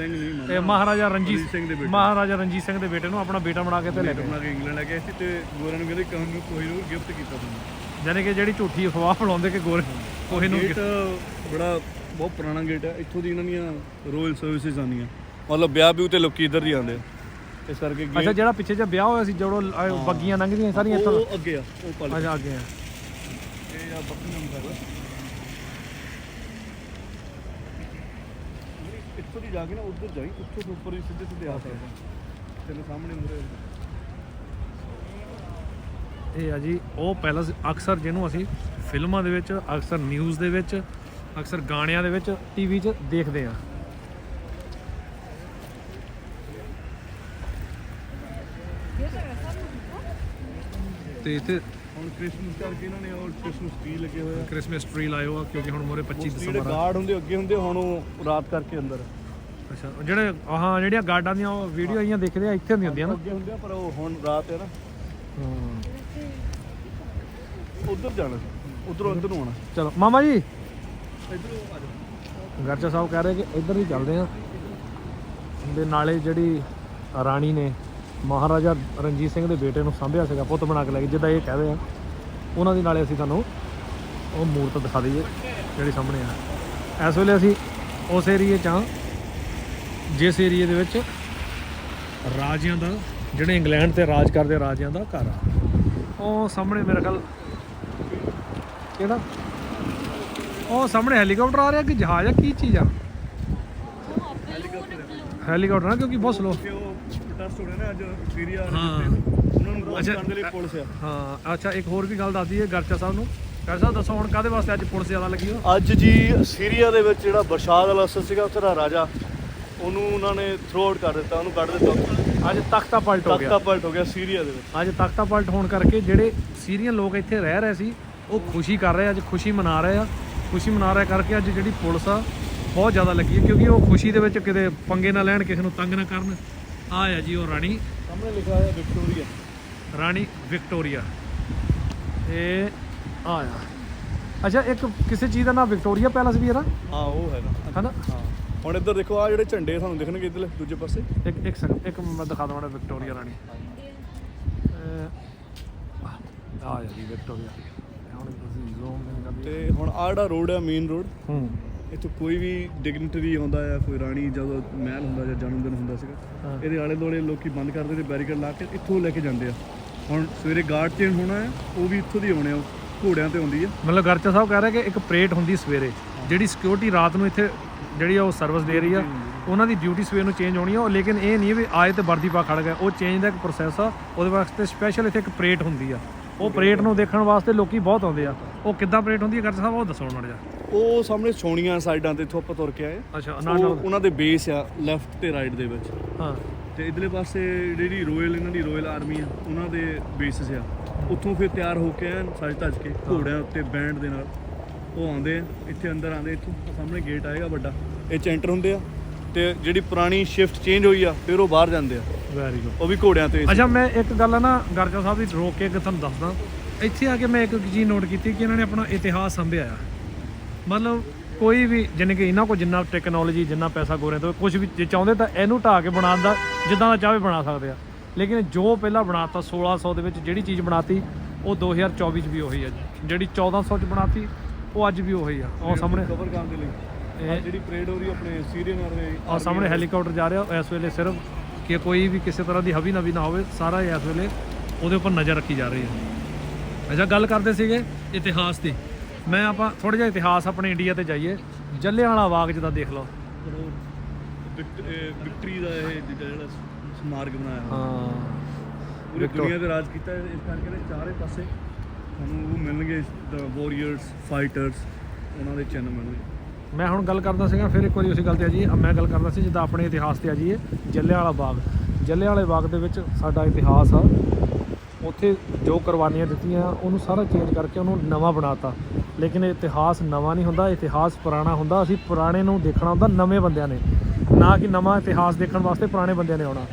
ਇਹ ਮਹਾਰਾਜਾ ਰਣਜੀਤ ਸਿੰਘ ਦੇ ਬੇਟੇ। ਮਹਾਰਾਜਾ ਰਣਜੀਤ ਸਿੰਘ ਦੇ ਬੇਟੇ ਨੂੰ ਆਪਣਾ ਬੇਟਾ ਬਣਾ ਕੇ ਤੇ ਲੈ ਗਏ। ਬਣਾ ਕੇ ਇੰਗਲੈਂਡ ਲੈ ਕੇ ਸੀ ਤੇ ਗੋਰਿਆਂ ਨੂੰ ਕਹਿੰਦੇ ਕਹਨ ਨੂੰ ਕੋਈ ਨੂੰ ਗਿਫਟ ਕੀਤਾ ਤੁਹਾਨੂੰ ਯਾਨੀ ਕਿ ਜਿਹੜੀ ਝੂਠੀ ਅਫਵਾਹ ਫਲਾਉਂਦੇ ਕਿ ਗੋਰੇ ਕੋਹੇ ਨੂੰ ਗੇਟ ਬੜਾ ਬਹੁਤ ਪੁਰਾਣਾ ਗੇਟ ਹੈ। ਇੱਥੋਂ ਦੀ ਇਹਨਾਂ ਦੀਆਂ ਰੋਇਲ ਸਰਵਿਸਿਜ਼ ਆਉਂਦੀਆਂ। ਮਤਲਬ ਵਿਆਹ ਵੀ ਤੇ ਲੋਕੀ ਇੱਧਰ ਦੀ ਆਉਂਦੇ ਆ। ਇਸ ਕਰਕੇ ਅੱਛਾ ਜਿਹੜਾ ਪਿੱਛੇ ਜੇ ਵਿਆਹ ਹੋਇਆ ਸੀ ਅਹ, ਬੱਗੀਆਂ ਲੰਘਦੀਆਂ ਸੀ ਸਾਰੀਆਂ ਇੱਥੋਂ? ਉਹ ਅੱਗੇ ਆ ਉਹ ਪਾਲੀ। ਅੱਛਾ ਅੱਗੇ ਆ। ਇਹ ਆ ਬਕਿੰਗਮ ਪੈਲੇਸ ਇੱਥੋਂ ਦੀ ਜਾ ਕੇ ਨਾ ਉੱਧਰ ਜਾਈ ਉੱਥੋਂ ਤੋਂ ਉੱਪਰ ਹੀ ਸਿੱਧੇ ਸਿੱਧੇ ਆ ਸਕਦਾ ਤੇਰੇ ਸਾਹਮਣੇ ਮੁਰੇ ਇਹ ਆ ਜੀ ਉਹ ਪੈਲਸ ਅਕਸਰ ਜਿਹਨੂੰ ਅਸੀਂ ਫਿਲਮਾਂ ਦੇ ਵਿੱਚ ਅਕਸਰ ਨਿਊਜ਼ ਦੇ ਵਿੱਚ ਅਕਸਰ ਗਾਣਿਆਂ ਦੇ ਵਿੱਚ ਟੀਵੀ 'ਚ ਦੇਖਦੇ ਆ ਤੇ ਇੱਥੇ ਹੁਣ ਕ੍ਰਿਸਮਸ ਕਰਕੇ ਇਹਨਾਂ ਨੇ ਉਹ ਕ੍ਰਿਸਮਸ ਟ੍ਰੀ ਲੱਗੇ ਹੋਏ ਆ। ਕ੍ਰਿਸਮਸ ਟ੍ਰੀ ਲਾਇਓ ਆ ਕਿਉਂਕਿ ਹੁਣ ਮੋਰੇ 25 ਜਿਹੜੇ ਦਸੰਬਰ ਆ। ਗਾਰਡ ਹੁੰਦੇ ਅੱਗੇ ਹੁੰਦੇ ਹੁਣ ਉਹ ਰਾਤ ਕਰਕੇ ਅੰਦਰ। ਅੱਛਾ ਜਿਹੜੇ ਹਾਂ ਜਿਹੜੀਆਂ ਗਾਰਡਾਂ ਦੀਆਂ ਉਹ ਵੀਡੀਓ ਆਈਆਂ ਦੇਖਦੇ ਆ ਇੱਥੇ ਹੁੰਦੀਆਂ ਹੁੰਦੀਆਂ ਨਾ? ਅੱਗੇ ਹੁੰਦੇ ਆ ਪਰ ਉਹ ਹੁਣ ਰਾਤ ਹੈ ਨਾ। ਹਾਂ। ਉੱਧਰ ਜਾਣਾ ਉਧਰੋਂ ਅੰਦਰ ਨੂੰ ਚਲੋ ਮਾਮਾ ਜੀ। ਇੱਧਰੋਂ ਆ ਜਾਓ। ਗਰਚਾ ਸਾਹਿਬ ਕਹਿ ਰਹੇ ਕਿ ਇੱਧਰ ਹੀ ਚੱਲਦੇ ਆ ਦੇ ਨਾਲੇ ਜਿਹੜੀ ਰਾਣੀ ਨੇ ਮਹਾਰਾਜਾ ਰਣਜੀਤ ਸਿੰਘ ਦੇ ਬੇਟੇ ਨੂੰ ਸਾਂਭਿਆ ਸੀਗਾ ਪੁੱਤ ਬਣਾ ਕੇ ਲੈ ਗਏ ਜਿੱਦਾਂ ਇਹ ਕਹਦੇ ਆ ਉਹਨਾਂ ਦੀ ਨਾਲੇ ਅਸੀਂ ਤੁਹਾਨੂੰ ਉਹ ਮੂਰਤ ਦਿਖਾ ਦਈਏ ਜਿਹੜੀ ਸਾਹਮਣੇ ਆ। ਇਸ ਵੇਲੇ ਅਸੀਂ ਉਸ ਏਰੀਏ 'ਚ ਆ ਜਿਸ ਏਰੀਏ ਦੇ ਵਿੱਚ ਰਾਜਿਆਂ ਦਾ ਜਿਹੜੇ ਇੰਗਲੈਂਡ ਤੇ ਰਾਜ ਕਰਦੇ ਰਾਜਿਆਂ ਦਾ ਘਰ ਆ। ਉਹ ਸਾਹਮਣੇ ਮੇਰੇ ਖਿਆਲ ਕਿਹੜਾ? ਉਹ ਸਾਹਮਣੇ ਹੈਲੀਕਾਪਟਰ ਆ ਰਿਹਾ ਕਿ ਜਹਾਜ਼ ਆ? ਕੀ ਚੀਜ਼ ਆ? ਹੈਲੀਕਾਪਟਰ ਨਾ ਕਿਉਂਕਿ ਬਹੁਤ ਸਲੋ ਕਿ ਉਹ ਪ੍ਰੋਟੈਸਟ ਹੋ ਰਿਹਾ ਨਾ ਅੱਜ ਸੀਰੀਆ ਹਾਂ। ਉਹਨਾਂ ਨੂੰ ਗੋਲ ਅੱਛਾ। ਕਰਨ ਦੇ ਲਈ ਪੁਲਿਸ ਆ। ਹਾਂ ਅੱਛਾ ਇੱਕ ਹੋਰ ਵੀ ਗੱਲ ਦੱਸਦੀ ਹੈ ਗਰਚਾ ਸਾਹਿਬ ਨੂੰ। ਗਰਚਾ ਸਾਹਿਬ ਦੱਸੋ ਹੁਣ ਕਾਦੇ ਵਾਸਤੇ ਅੱਜ ਪੁਲਿਸ ਜ਼ਿਆਦਾ ਲੱਗੀ ਹੋ ਅੱਜ ਜੀ ਸੀਰੀਆ ਦੇ ਵਿੱਚ ਜਿਹੜਾ ਬਰਸ਼ਾਦ ਅਲ ਅਸਦ ਸੀਗਾ ਉੱਥੇ ਦਾ ਰਾਜਾ ਉਹਨੂੰ ਉਹਨਾਂ ਨੇ ਥਰੋ ਆਊਟ ਕਰ ਦਿੱਤਾ ਉਹਨੂੰ ਕੱਢ ਦਿੱਤਾ। ਅੱਜ ਤਖਤਾ ਪਲਟ ਹੋ ਤਖਤਾ ਗਿਆ। ਪਲਟ ਹੋ ਗਿਆ ਸੀਰੀਆ ਦੇ ਵਿੱਚ। ਅੱਜ ਤਖਤਾ ਪਲਟ ਹੋਣ ਕਰਕੇ ਜਿਹੜੇ ਸੀਰੀਅਨ ਲੋਕ ਇੱਥੇ ਰਹਿ ਰਹੇ ਸੀ ਉਹ ਖੁਸ਼ੀ ਕਰ ਰਹੇ ਆ, ਅੱਜ ਖੁਸ਼ੀ ਮਨਾ ਰਹੇ ਆ। ਖੁਸ਼ੀ ਮਨਾ ਰਹੇ ਕਰਕੇ ਅੱਜ ਜਿਹੜੀ ਪੁਲਿਸ ਆ ਬਹੁਤ ਜ਼ਿਆਦਾ ਲੱਗੀ ਹੈ ਕਿਉਂਕਿ ਉਹ ਖੁਸ਼ੀ ਦੇ ਵਿੱਚ ਕਿਤੇ ਪੰਗੇ ਨਾ ਲੈਣ ਕਿਸੇ ਨੂੰ ਤੰਗ ਨਾ ਕਰਨ। ਆ ਆ ਜੀ ਉਹ ਰਾਣੀ। ਸਾਹਮਣੇ ਲਿਖਿਆ ਹੋਇਆ ਵਿਕਟੋਰੀਆ। ਰਾਣੀ ਵਿਕਟੋਰੀਆ। ਇਹ ਆ ਆ। ਅੱਛਾ ਇੱਕ ਕਿਸੇ ਚੀਜ਼ ਦਾ ਨਾਮ ਵਿਕਟੋਰੀਆ ਪੈਲਸ ਵੀ ਹੈ ਨਾ? ਹਾਂ ਉਹ ਹੈਗਾ। ਹਨਾ? ਹਾਂ। ਹੁਣ ਇੱਧਰ ਦੇਖੋ ਆ ਜਿਹੜੇ ਝੰਡੇ ਸਾਨੂੰ ਦਿਖਣਗੇ ਇੱਧਰਲੇ ਦੂਜੇ ਪਾਸੇ। ਇੱਕ ਇੱਕ ਸੈਕਿੰਡ ਇੱਕ ਮੈਂ ਦਿਖਾ ਦਵਾਂ ਵਿਕਟੋਰੀਆ ਰਾਣੀ। ਆ ਜੀ ਵਿਕਟੋਰੀਆ ਹੁਣ ਤੁਸੀਂ ਜ਼ੂਮ ਨਹੀਂ ਕਰਦੇ ਤੇ ਹੁਣ ਆ ਜਿਹੜਾ ਰੋਡ ਹੈ ਮੇਨ ਰੋਡ ਹੂੰ। ਇੱਥੋਂ ਕੋਈ ਵੀ ਡਿਗਨਿਟਰੀ ਆਉਂਦਾ ਆ ਕੋਈ ਰਾਣੀ ਜਦੋਂ ਮਹਿਲ ਹੁੰਦਾ ਜਾਂ ਜਨਮ ਦਿਨ ਹੁੰਦਾ ਸੀਗਾ। ਇਹਦੇ ਆਲੇ ਦੁਆਲੇ ਲੋਕੀ ਬੰਦ ਕਰਦੇ ਤੇ ਬੈਰੀਕੇਡ ਲਾ ਕੇ ਇੱਥੋਂ ਲੈ ਕੇ ਜਾਂਦੇ ਆ। ਹੁਣ ਸਵੇਰੇ ਗਾਰਡ ਚੇਂਜ ਹੋਣਾ ਹੈ ਉਹ ਵੀ ਇੱਥੋਂ ਦੀ ਆਉਣੇ ਆ ਘੋੜਿਆਂ ਤੇ ਆਉਂਦੀ ਆ। ਮਤਲਬ ਗਰਚਾ ਸਾਹਿਬ ਕਹਿ ਰਹੇ ਕਿ ਇੱਕ ਪਰੇਡ ਹੁੰਦੀ ਸਵੇਰੇ ਜਿਹੜੀ ਸਿਕਿਉਰਿਟੀ ਰਾਤ ਨੂੰ ਇੱਥੇ ਜਿਹੜੀ ਆ ਉਹ ਸਰਵਿਸ ਦੇ ਰਹੀ ਆ ਉਹਨਾਂ ਦੀ ਡਿਊਟੀ ਸਵੇਰ ਨੂੰ ਚੇਂਜ ਹੋਣੀ ਆ ਲੇਕਿਨ ਇਹ ਨਹੀਂ ਵੀ ਆਏ ਤੇ ਵਰਦੀ ਪਾ ਖੜ ਗਏ ਉਹ ਚੇਂਜ ਦਾ ਇੱਕ ਪ੍ਰੋਸੈਸ ਆ ਉਹਦੇ ਵਾਸਤੇ ਸਪੈਸ਼ਲ ਇੱਥੇ ਇੱਕ ਪਰੇਡ ਹੁੰਦੀ ਆ। ਉਹ ਪਰੇਡ ਨੂੰ ਦੇਖਣ ਵਾਸਤੇ ਲੋਕੀ ਬਹੁਤ ਆਉਂਦੇ ਆ। ਉਹ ਕਿੱਦਾਂ ਪਰੇਡ ਹੁੰਦੀ ਹੈ ਗਰਚਾ ਸਾਹਿਬ ਉਹ ਦੱਸੋ ਮਾੜਾ ਜਿਹਾ। ਉਹ ਸਾਹਮਣੇ ਸੋਣੀਆਂ ਸਾਈਡਾਂ ਤੇ ਇੱਥੋਂ ਆਪਾਂ ਤੁਰ ਕੇ ਆਏ। ਅੱਛਾ ਉਹ ਉਹਨਾਂ ਦੇ ਬੇਸ ਆ ਲੈਫਟ ਤੇ ਰਾਈਟ ਦੇ ਵਿੱਚ। ਹਾਂ। ਤੇ ਇਧਰਲੇ ਪਾਸੇ ਜਿਹੜੀ ਰੋਇਲ ਇਹਨਾਂ ਦੀ ਰੋਇਲ ਆਰਮੀ ਆ ਉਹਨਾਂ ਦੇ ਬੇਸਿਸ ਆ। ਉੱਥੋਂ ਫਿਰ ਤਿਆਰ ਹੋ ਕੇ ਐਨ ਸੱਜ ਧੱਜ ਕੇ ਘੋੜਿਆਂ ਉੱਤੇ ਬੈਂਡ ਦੇ ਨਾਲ। ਉਹ ਆਉਂਦੇ ਆ ਇੱਥੇ ਅੰਦਰ ਆਉਂਦੇ ਇੱਥੋਂ ਸਾਹਮਣੇ ਗੇਟ ਆਏਗਾ ਵੱਡਾ। ਇਹ ਚ ਐਂਟਰ ਹੁੰਦੇ ਆ। ਤੇ ਜਿਹੜੀ ਪੁਰਾਣੀ ਸ਼ਿਫਟ ਚੇਂਜ ਹੋਈ ਆ ਫਿਰ ਉਹ ਬਾਹਰ ਜਾਂਦੇ ਆ। ਵੈਰੀ ਗੁੱਡ ਉਹ ਵੀ ਘੋੜਿਆਂ ਤੇ ਅੱਛਾ ਮੈਂ ਇੱਕ ਗੱਲ ਆ ਨਾ ਗਰਜਾ ਸਾਹਿਬ ਦੀ ਰੋਕ ਕੇ ਇੱਕ ਤੁਹਾਨੂੰ ਦੱਸਦਾ। ਇੱਥੇ ਆ ਕੇ ਮੈਂ ਇੱਕ ਚੀਜ਼ ਨੋਟ ਕੀਤੀ ਕਿ ਇਹਨਾਂ ਨੇ ਆਪਣਾ ਇਤਿਹਾਸ ਸੰਭਿਆ ਆ। ਮਤਲਬ ਕੋਈ ਵੀ ਜਿੰਨੇ ਕਿ ਇਹਨਾਂ ਕੋਲ ਜਿੰਨਾ ਟੈਕਨੋਲੋਜੀ ਜਿੰਨਾ ਪੈਸਾ ਗੋਰਿਆਂ ਤੋਂ ਕੁਝ ਵੀ ਜੇ ਚਾਹੁੰਦੇ ਤਾਂ ਇਹਨੂੰ ਢਾ ਕੇ ਬਣਾਉਣ ਦਾ ਜਿੱਦਾਂ ਦਾ ਚਾਹਵੇ ਬਣਾ ਸਕਦੇ ਆ। ਲੇਕਿਨ ਜੋ ਪਹਿਲਾਂ ਬਣਾਤਾ 1600 ਦੇ ਵਿੱਚ ਜਿਹੜੀ ਚੀਜ਼ ਬਣਾਤੀ ਉਹ 2024 ਚ ਵੀ ਉਹੀ ਆ ਜਿਹੜੀ 1400 ਚ ਬਣਾਤੀ ਉਹ ਅੱਜ ਵੀ ਉਹੀ ਆ। ਉਹ ਸਾਹਮਣੇ ਕਵਰ ਕਰਨ ਦੇ ਲਈ। ਆਹ ਜਿਹੜੀ ਪਰੇਡ ਹੋ ਰਹੀ ਆਪਣੇ ਸੀਰੀਅਨ ਆਰਮੀ ਆ ਸਾਹਮਣੇ ਹੈਲੀਕਾਪਟਰ ਜਾ ਰਿਹਾ ਇਸ ਵੇਲੇ ਸਿਰਫ ਕਿ ਕੋਈ ਵੀ ਕਿਸੇ ਤਰ੍ਹਾਂ ਦੀ ਹਵੀ ਨਵੀ ਨਾ ਹੋਵੇ ਸਾਰਾ ਇਸ ਵੇਲੇ ਉਹਦੇ ਉੱਪਰ ਨਜ਼ਰ ਰੱਖੀ ਜਾ ਰਹੀ ਹੈ। ਅੱਛਾ ਗੱਲ ਕਰਦੇ ਸੀਗੇ ਇਤਿਹਾਸ ਦੀ। ਮੈਂ ਆਪਾਂ ਥੋੜਾ ਜਿਹਾ ਇਤਿਹਾਸ ਆਪਣੇ ਇੰਡੀਆ ਤੇ ਜਾਈਏ। ਜੱਲਿਆਂਵਾਲਾ ਬਾਗ ਜਿਹਦਾ ਦੇਖ ਲਓ। ਵਿਕਟਰੀ ਦਾ ਇਹ ਜਿਹੜਾ ਸਮਾਰਕ ਬਣਾਇਆ। ਹਾਂ। ਪੂਰੀ ਦੁਨੀਆ ਤੇ ਰਾਜ ਕੀਤਾ ਇਸ ਕਰਕੇ ਨੇ ਚਾਰੇ ਪਾਸੇ ਤੁਹਾਨੂੰ ਉਹ ਮਿਲਣਗੇ ਵਾਰੀਅਰਸ ਫਾਈਟਰਸ ਉਹਨਾਂ ਦੇ ਚਿੰਨ੍ਹ ਮਿਲਣਗੇ। ਮੈਂ ਹੁਣ ਗੱਲ ਕਰਦਾ ਸੀਗਾ, ਫਿਰ ਇੱਕ ਵਾਰੀ ਉਸੇ ਗੱਲ ਤੇ ਆ ਜੀ ਮੈਂ ਗੱਲ ਕਰਦਾ ਸੀ, ਜਿੱਦਾਂ ਆਪਣੇ ਇਤਿਹਾਸ ਤੇ ਆ ਜਾਈਏ, ਜੱਲਿਆਂਵਾਲਾ ਬਾਗ। ਜੱਲਿਆਂਵਾਲੇ ਬਾਗ ਦੇ ਵਿੱਚ ਸਾਡਾ ਇਤਿਹਾਸ ਆ। ਉੱਥੇ ਜੋ ਕੁਰਬਾਨੀਆਂ ਦਿੱਤੀਆਂ, ਉਹਨੂੰ ਸਾਰਾ ਚੇਂਜ ਕਰਕੇ ਉਹਨੂੰ ਨਵਾਂ ਬਣਾਤਾ। ਲੇਕਿਨ ਇਤਿਹਾਸ ਨਵਾਂ ਨਹੀਂ ਹੁੰਦਾ, ਇਤਿਹਾਸ ਪੁਰਾਣਾ ਹੁੰਦਾ। ਅਸੀਂ ਪੁਰਾਣੇ ਨੂੰ ਦੇਖਣਾ ਹੁੰਦਾ, ਨਵੇਂ ਬੰਦਿਆਂ ਨੇ। ਨਾ ਕਿ ਨਵਾਂ ਇਤਿਹਾਸ ਦੇਖਣ ਵਾਸਤੇ ਪੁਰਾਣੇ ਬੰਦਿਆਂ ਨੇ ਆਉਣਾ।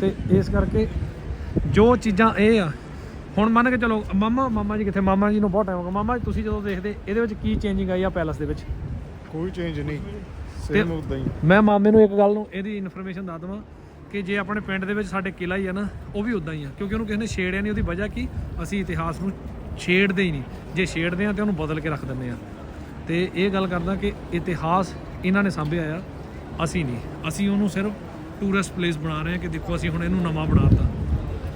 ਤੇ ਇਸ ਕਰਕੇ ਜੋ ਚੀਜ਼ਾਂ ਇਹ ਆ, ਹੁਣ ਮੰਨ ਕੇ ਚਲੋ, ਮਾਮਾ ਮਾਮਾ ਜੀ ਕਿੱਥੇ? ਮਾਮਾ ਜੀ ਨੂੰ ਬਹੁਤ ਟਾਈਮ ਹੋ ਗਿਆ। ਮਾਮਾ ਜੀ, ਤੁਸੀਂ ਜਦੋਂ ਦੇਖਦੇ, ਇਹਦੇ ਵਿੱਚ ਕੀ ਚੇਂਜਿੰਗ ਆਈ ਆ ਪੈਲਸ ਦੇ ਵਿੱਚ? ਕੋਈ ਚੇਂਜ ਨਹੀਂ। ਸੇਮ ਉਦਾਂ ਹੀ। ਮੈਂ ਮਾਮੇ ਨੂੰ ਇੱਕ ਗੱਲ ਨੂੰ ਇਹਦੀ ਇਨਫੋਰਮੇਸ਼ਨ ਦੱਸ ਦਵਾਂ ਕਿ ਜੇ ਆਪਣੇ ਪਿੰਡ ਦੇ ਵਿੱਚ ਸਾਡੇ ਕਿਲਾ ਹੀ ਆ ਨਾ ਉਹ ਵੀ ਉਦਾਂ ਹੀ ਆ। ਕਿਉਂਕਿ ਉਹਨੂੰ ਕਿਸੇ ਨੇ ਛੇੜਿਆ ਨਹੀਂ ਉਹਦੀ ਵਜ੍ਹਾ ਕੀ? ਅਸੀਂ ਇਤਿਹਾਸ ਨੂੰ ਛੇੜਦੇ ਹੀ ਨਹੀਂ। ਜੇ ਛੇੜਦੇ ਆ ਤੇ ਉਹਨੂੰ ਬਦਲ ਕੇ ਰੱਖ ਦਿੰਦੇ ਆ। ਤੇ ਇਹ ਗੱਲ ਕਰਦਾ ਕਿ ਇਤਿਹਾਸ ਇਹਨਾਂ ਨੇ ਸਾਂਭਿਆ ਆ ਅਸੀਂ ਨਹੀਂ। ਅਸੀਂ ਉਹਨੂੰ ਸਿਰਫ ਟੂਰਿਸਟ ਪਲੇਸ ਬਣਾ ਰਹੇ ਆ ਕਿ ਦੇਖੋ ਅਸੀਂ ਹੁਣ ਇਹਨੂੰ ਨਵਾਂ ਬਣਾਤਾ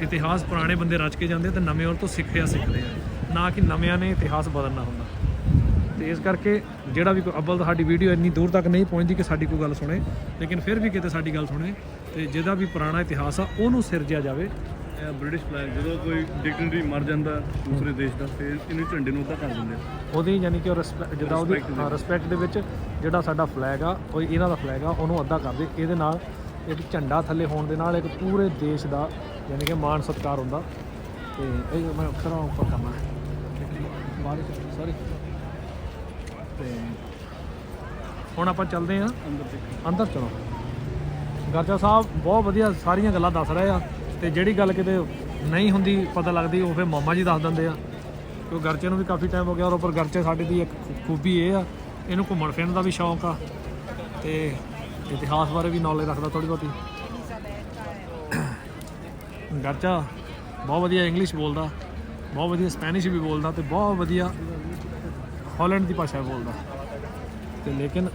ਇਤਿਹਾਸ ਪੁਰਾਣੇ ਬੰਦੇ ਰਚ ਕੇ ਜਾਂਦੇ ਤੇ ਨਵੇਂ ਔਰ ਤੋਂ ਸਿੱਖਿਆ ਸਿੱਖਦੇ ਆ। ਨਾ ਕਿ ਨਵਿਆਂ ਨੇ ਇਤਿਹਾਸ ਬਦਲਣਾ ਹੁੰਦਾ। ਤੇ ਇਸ ਕਰਕੇ ਜਿਹੜਾ ਵੀ ਕੋਈ ਅਵਲ ਸਾਡੀ ਵੀਡੀਓ ਇੰਨੀ ਦੂਰ ਤੱਕ ਨਹੀਂ ਪਹੁੰਚਦੀ ਕਿ ਸਾਡੀ ਕੋਈ ਗੱਲ ਸੁਣੇ ਲੇਕਿਨ ਫਿਰ ਵੀ ਕਿਤੇ ਸਾਡੀ ਗੱਲ ਸੁਣੇ ਤੇ ਜਿਹਦਾ ਵੀ ਪੁਰਾਣਾ ਇਤਿਹਾਸ ਆ ਉਹਨੂੰ ਸਿਰਜਿਆ ਜਾਵੇ। ਬ੍ਰਿਟਿਸ਼ ਫਲੈਗ ਜਦੋਂ ਕੋਈ ਡਿਕਟੇਟਰੀ ਮਰ ਜਾਂਦਾ ਦੂਸਰੇ ਦੇਸ਼ ਦਾ ਫਿਰ ਇਹਨੂੰ ਝੰਡੇ ਨੂੰ ਉੱਦਾਂ ਕਰ ਦਿੰਦੇ ਉਹਦੀ ਯਾਨੀ ਕਿ ਉਹ ਜਿੱਦਾਂ ਉਹਦੀ ਰਿਸਪੈਕਟ ਦੇ ਵਿੱਚ ਜਿਹੜਾ ਸਾਡਾ ਫਲੈਗ ਆ ਉਹ ਇਹਨਾਂ ਦਾ ਫਲੈਗ ਆ ਉਹਨੂੰ ਅੱਧਾ ਕਰਦੇ ਇਹਦੇ ਨਾਲ ਇੱਕ ਝੰਡਾ ਥੱਲੇ ਹੋਣ ਦੇ ਨਾਲ ਇੱਕ ਪੂਰੇ ਦੇਸ਼ ਦਾ ਯਾਨੀ ਕਿ ਮਾਣ ਸਤਿਕਾਰ ਹੁੰਦਾ। ਤੇ ਇਹ ਮੈਂ ਅਕਸਰ ਉੱਪਰ ਕਰਨਾ ਬਾਹਰ ਸੌਰੀ ਤੇ ਹੁਣ ਆਪਾਂ ਚੱਲਦੇ ਆ ਅੰਦਰ ਚਲੋ। ਗਰਜਾ ਸਾਹਿਬ, ਬਹੁਤ ਵਧੀਆ ਸਾਰੀਆਂ ਗੱਲਾਂ ਦੱਸ ਰਹੇ ਆ ਤੇ ਜਿਹੜੀ ਗੱਲ ਕਿਤੇ ਨਹੀਂ ਹੁੰਦੀ ਪਤਾ ਲੱਗਦੀ, ਉਹ ਫਿਰ ਮਾਮਾ ਜੀ ਦੱਸ ਦਿੰਦੇ ਆ। ਕਿਉਂ ਗਰਚੇ ਨੂੰ ਵੀ ਕਾਫੀ ਟਾਈਮ ਹੋ ਗਿਆ, ਔਰ ਉੱਪਰ ਗਰਚੇ ਸਾਡੇ ਦੀ ਇੱਕ ਖੂਬੀ ਇਹ ਆ, ਇਹਨੂੰ ਘੁੰਮਣ ਫਿਰਨ ਦਾ ਵੀ ਸ਼ੌਂਕ ਆ। ਤੇ ਇਤਿਹਾਸ ਬਾਰੇ ਵੀ ਨੌਲੇਜ ਰੱਖਦਾ ਥੋੜੀ ਬਹੁਤੀ। ਗਰਚਾ ਬਹੁਤ ਵਧੀਆ ਇੰਗਲਿਸ਼ ਬੋਲਦਾ, ਬਹੁਤ ਵਧੀਆ ਸਪੈਨਿਸ਼ ਵੀ ਬੋਲਦਾ ਤੇ ਬਹੁਤ ਵਧੀਆ ਹਾਲੈਂਡ ਦੀ ਭਾਸ਼ਾ ਬੋਲਦਾ। ਤੇ ਲੇਕਿਨ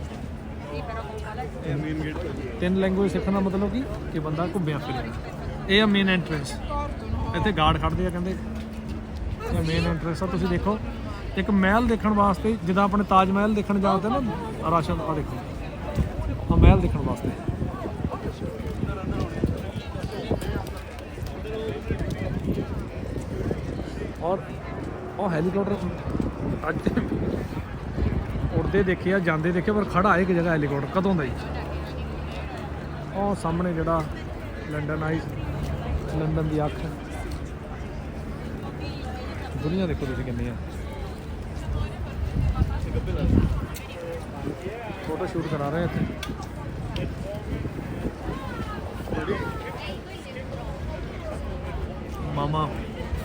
ਇਹ ਮੇਨ ਗੇਟ ਤਿੰਨ ਲੈਂਗੁਏਜ ਸਿੱਖਣ ਦਾ ਮਤਲਬ ਕੀ? ਕਿ ਬੰਦਾ ਘੁੰਮਿਆ ਫਿਰਿਆ। ਇਹ ਆ ਮੇਨ ਐਂਟਰੈਂਸ ਇੱਥੇ ਗਾਰਡ ਖੜਦੇ ਆ, ਕਹਿੰਦੇ, ਇਹ ਮੇਨ ਐਂਟਰੈਂਸ ਆ, ਤੁਸੀਂ ਦੇਖੋ। ਇੱਕ ਮਹਿਲ ਦੇਖਣ ਵਾਸਤੇ, ਜਿੱਦਾਂ ਆਪਣੇ ਤਾਜ ਮਹਿਲ ਦੇਖਣ ਜਾਂਦੇ ਨਾ ਰਾਸ਼ਨ ਆ ਦੇਖੋ। ਆ ਮਹਿਲ ਦੇਖਣ ਵਾਸਤੇ। ਔਰ ਉਹ ਹੈਲੀਕਾਪਟਰ ਉੜਦੇ ਦੇਖੇ ਜਾਂਦੇ ਦੇਖਿਆ ਪਰ ਖੜਾ ਇੱਕ ਜਗ੍ਹਾ ਹੈਲੀਕਾਪਟਰ ਕਦੋਂ ਦਾ ਹੀ? ਉਹ ਸਾਹਮਣੇ ਜਿਹੜਾ ਲੰਡਨ ਆਈ ਲੰਡਨ ਦੀ ਅੱਖ। ਦੁਨੀਆ ਦੇਖੋ ਤੁਸੀਂ ਕਿੰਨੀ ਆ। ਫੋਟੋ ਸ਼ੂਟ ਕਰਾ ਰਹੇ ਇੱਥੇ। ਮਾਮਾ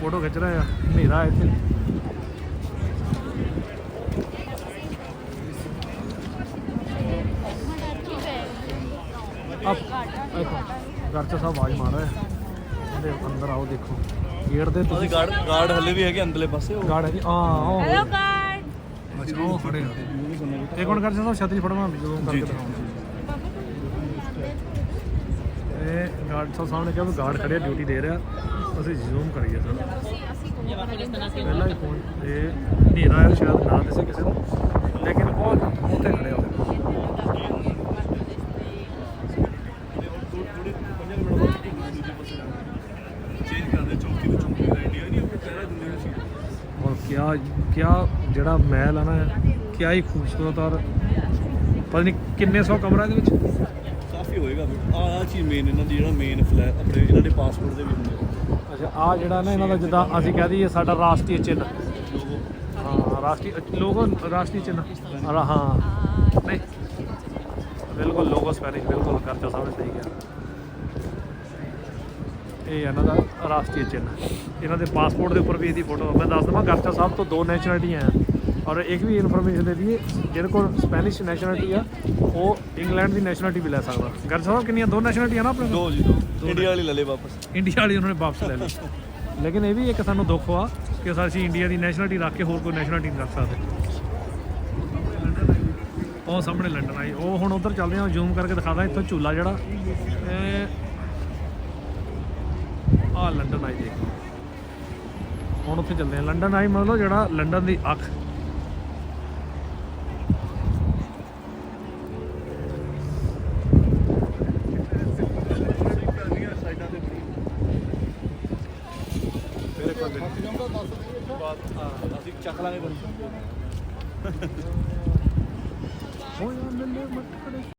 ਫੋਟੋ ਖਿੱਚ ਰਿਹਾ ਆ, ਹਨੇਰਾ ਇੱਥੇ ਆਪ ਦੇਖੋ ਗਰਚਾ ਸਾਹਿਬ ਆਵਾਜ਼ ਮਾਰ ਰਿਹਾ ਹੈ ਇਹਦੇ ਅੰਦਰ ਆਓ ਦੇਖੋ। ਗੇਟ ਦੇ ਤੁਸੀਂ ਗਾਰਡ ਗਾਰਡ ਹੱਲੇ ਵੀ ਹੈਗੇ ਅੰਦਰਲੇ ਪਾਸੇ ਉਹ? ਗਾਰਡ ਹੈ ਜੀ ਹਾਂ ਉਹ। Hello, guard. ਅੱਛਾ ਉਹ ਖੜੇ ਆ। ਇੱਕ ਮਿੰਟ ਗਰਚਾ ਸਾਹਿਬ ਛਤਰੀ ਫੜੋ ਮੈਂ ਜਦੋਂ ਕਰਕੇ ਦਿਖਾਉਂਗਾ ਇਹ ਗਾਰਡ ਸਾਹਿਬ ਸਾਹਮਣੇ ਕਿਹਾ ਵੀ ਗਾਰਡ ਖੜਿਆ ਡਿਊਟੀ ਦੇ ਰਿਹਾ। ਅਸੀਂ ਜ਼ੂਮ ਕਰੀਏ ਸਰ ਪਹਿਲਾਂ ਹੀ ਫੋਨ ਇਹ ਹਨੇਰਾ ਹੈ ਸ਼ਾਇਦ ਨਾ ਦਿਸੇ ਕਿਸੇ ਨੂੰ। ਲੇਕਿਨ ਉਹ ਉੱਥੇ ਖੜੇ ਹੋ ਚੇਂਜ ਕਰਦੇ ਚੌਕੀ ਤੋਂ ਚੌਕੀ ਦਾ ਇੰਡੀਆ ਨਹੀਂ ਉਹ ਪਹਿਰਾ ਦਿੰਦੇ ਸੀ ਔਰ ਕਿਆ ਕਿਆ ਜਿਹੜਾ ਮਹਿਲ ਆ ਨਾ ਕਿਆ ਹੀ ਖੂਬਸੂਰਤ ਔਰ ਪਤਾ ਨਹੀਂ ਕਿੰਨੇ ਸੌ ਕਮਰਾ ਇਹਦੇ ਵਿੱਚ। ਕਾਫੀ ਹੋਏਗਾ ਆ ਆ ਚੀਜ਼ ਮੇਨ ਇਹਨਾਂ ਦੀ ਜਿਹੜਾ ਮੇਨ ਫਲੈਗ ਆਪਣੇ ਇਹਨਾਂ ਦੇ ਪਾਸਪੋਰਟ ਦੇ ਵੀ ਹੁੰਦੇ ਅੱਛਾ ਆ ਜਿਹੜਾ ਨਾ ਇਹਨਾਂ ਦਾ ਜਿੱਦਾਂ ਅਸੀਂ ਕਹਿ ਦਈਏ ਸਾਡਾ ਰਾਸ਼ਟਰੀ ਚਿੰਨ੍ਹ। ਹਾਂ ਰਾਸ਼ਟਰੀ ਲੋਗੋ ਰਾਸ਼ਟਰੀ ਅਰਾ ਹਾਂ। ਨਹੀਂ ਬਿਲਕੁਲ ਲੋਗੋ ਸਪੈਨਿਸ਼ ਬਿਲਕੁਲ ਸਾਹਿਬ ਨੇ ਸਹੀ ਕਿਹਾ। ਇਹ ਇਹਨਾਂ ਦਾ ਰਾਸ਼ਟਰੀ ਚਿੰਨ੍ਹ। ਇਹਨਾਂ ਦੇ ਪਾਸਪੋਰਟ ਦੇ ਉੱਪਰ ਵੀ ਇਹਦੀ ਫੋਟੋ ਮੈਂ ਦੱਸ ਦਵਾਂ ਗਰਚਾ ਸਾਹਿਬ ਤੋਂ ਦੋ ਨੈਸ਼ਨੈਲਿਟੀਆਂ ਆ। ਔਰ ਇੱਕ ਵੀ ਇਨਫੋਰਮੇਸ਼ਨ ਦੇ ਦਈਏ ਜਿਹਦੇ ਕੋਲ ਸਪੈਨਿਸ਼ ਨੈਸ਼ਨੈਲਿਟੀ ਆ ਉਹ ਇੰਗਲੈਂਡ ਦੀ ਨੈਸ਼ਨੈਲਿਟੀ ਵੀ ਲੈ ਸਕਦਾ। ਗਰਚਾ ਸਾਹਿਬ ਕਿੰਨੀਆਂ ਦੋ ਨੈਸ਼ਨੈਲਿਟੀਆਂ ਨਾ ਆਪਣੇ ਕੋਲ? ਦੋ ਜੀ ਦੋ। ਇੰਡੀਆ ਵਾਲੀ ਲੈ ਲੈ ਵਾਪਸ। ਇੰਡੀਆ ਵਾਲੀ ਉਹਨਾਂ ਨੇ ਵਾਪਸ ਲੈ ਲਈ। ਲੇਕਿਨ ਇਹ ਵੀ ਇੱਕ ਸਾਨੂੰ ਦੁੱਖ ਆ ਕਿ ਅਸੀਂ ਇੰਡੀਆ ਦੀ ਨੈਸ਼ਨਲਿਟੀ ਰੱਖ ਕੇ ਹੋਰ ਕੋਈ ਨੈਸ਼ਨਲਿਟੀ ਨਹੀਂ ਰੱਖ ਸਕਦੇ। ਉਹ ਸਾਹਮਣੇ ਲੰਡਨ ਆਈ। ਉਹ ਹੁਣ ਉਧਰ ਚੱਲਦੇ ਆ ਜ਼ੂਮ ਕਰਕੇ ਦਿਖਾਦਾ ਇੱਥੋਂ ਝੂਲਾ ਜਿਹੜਾ ਆ ਲੰਡਨ ਆਈ ਦੇਖ। ਹੁਣ ਉੱਥੇ ਚੱਲਦੇ ਆ। ਲੰਡਨ ਆਈ ਮਤਲਬ ਜਿਹੜਾ ਲੰਡਨ ਦੀ ਅੱਖ।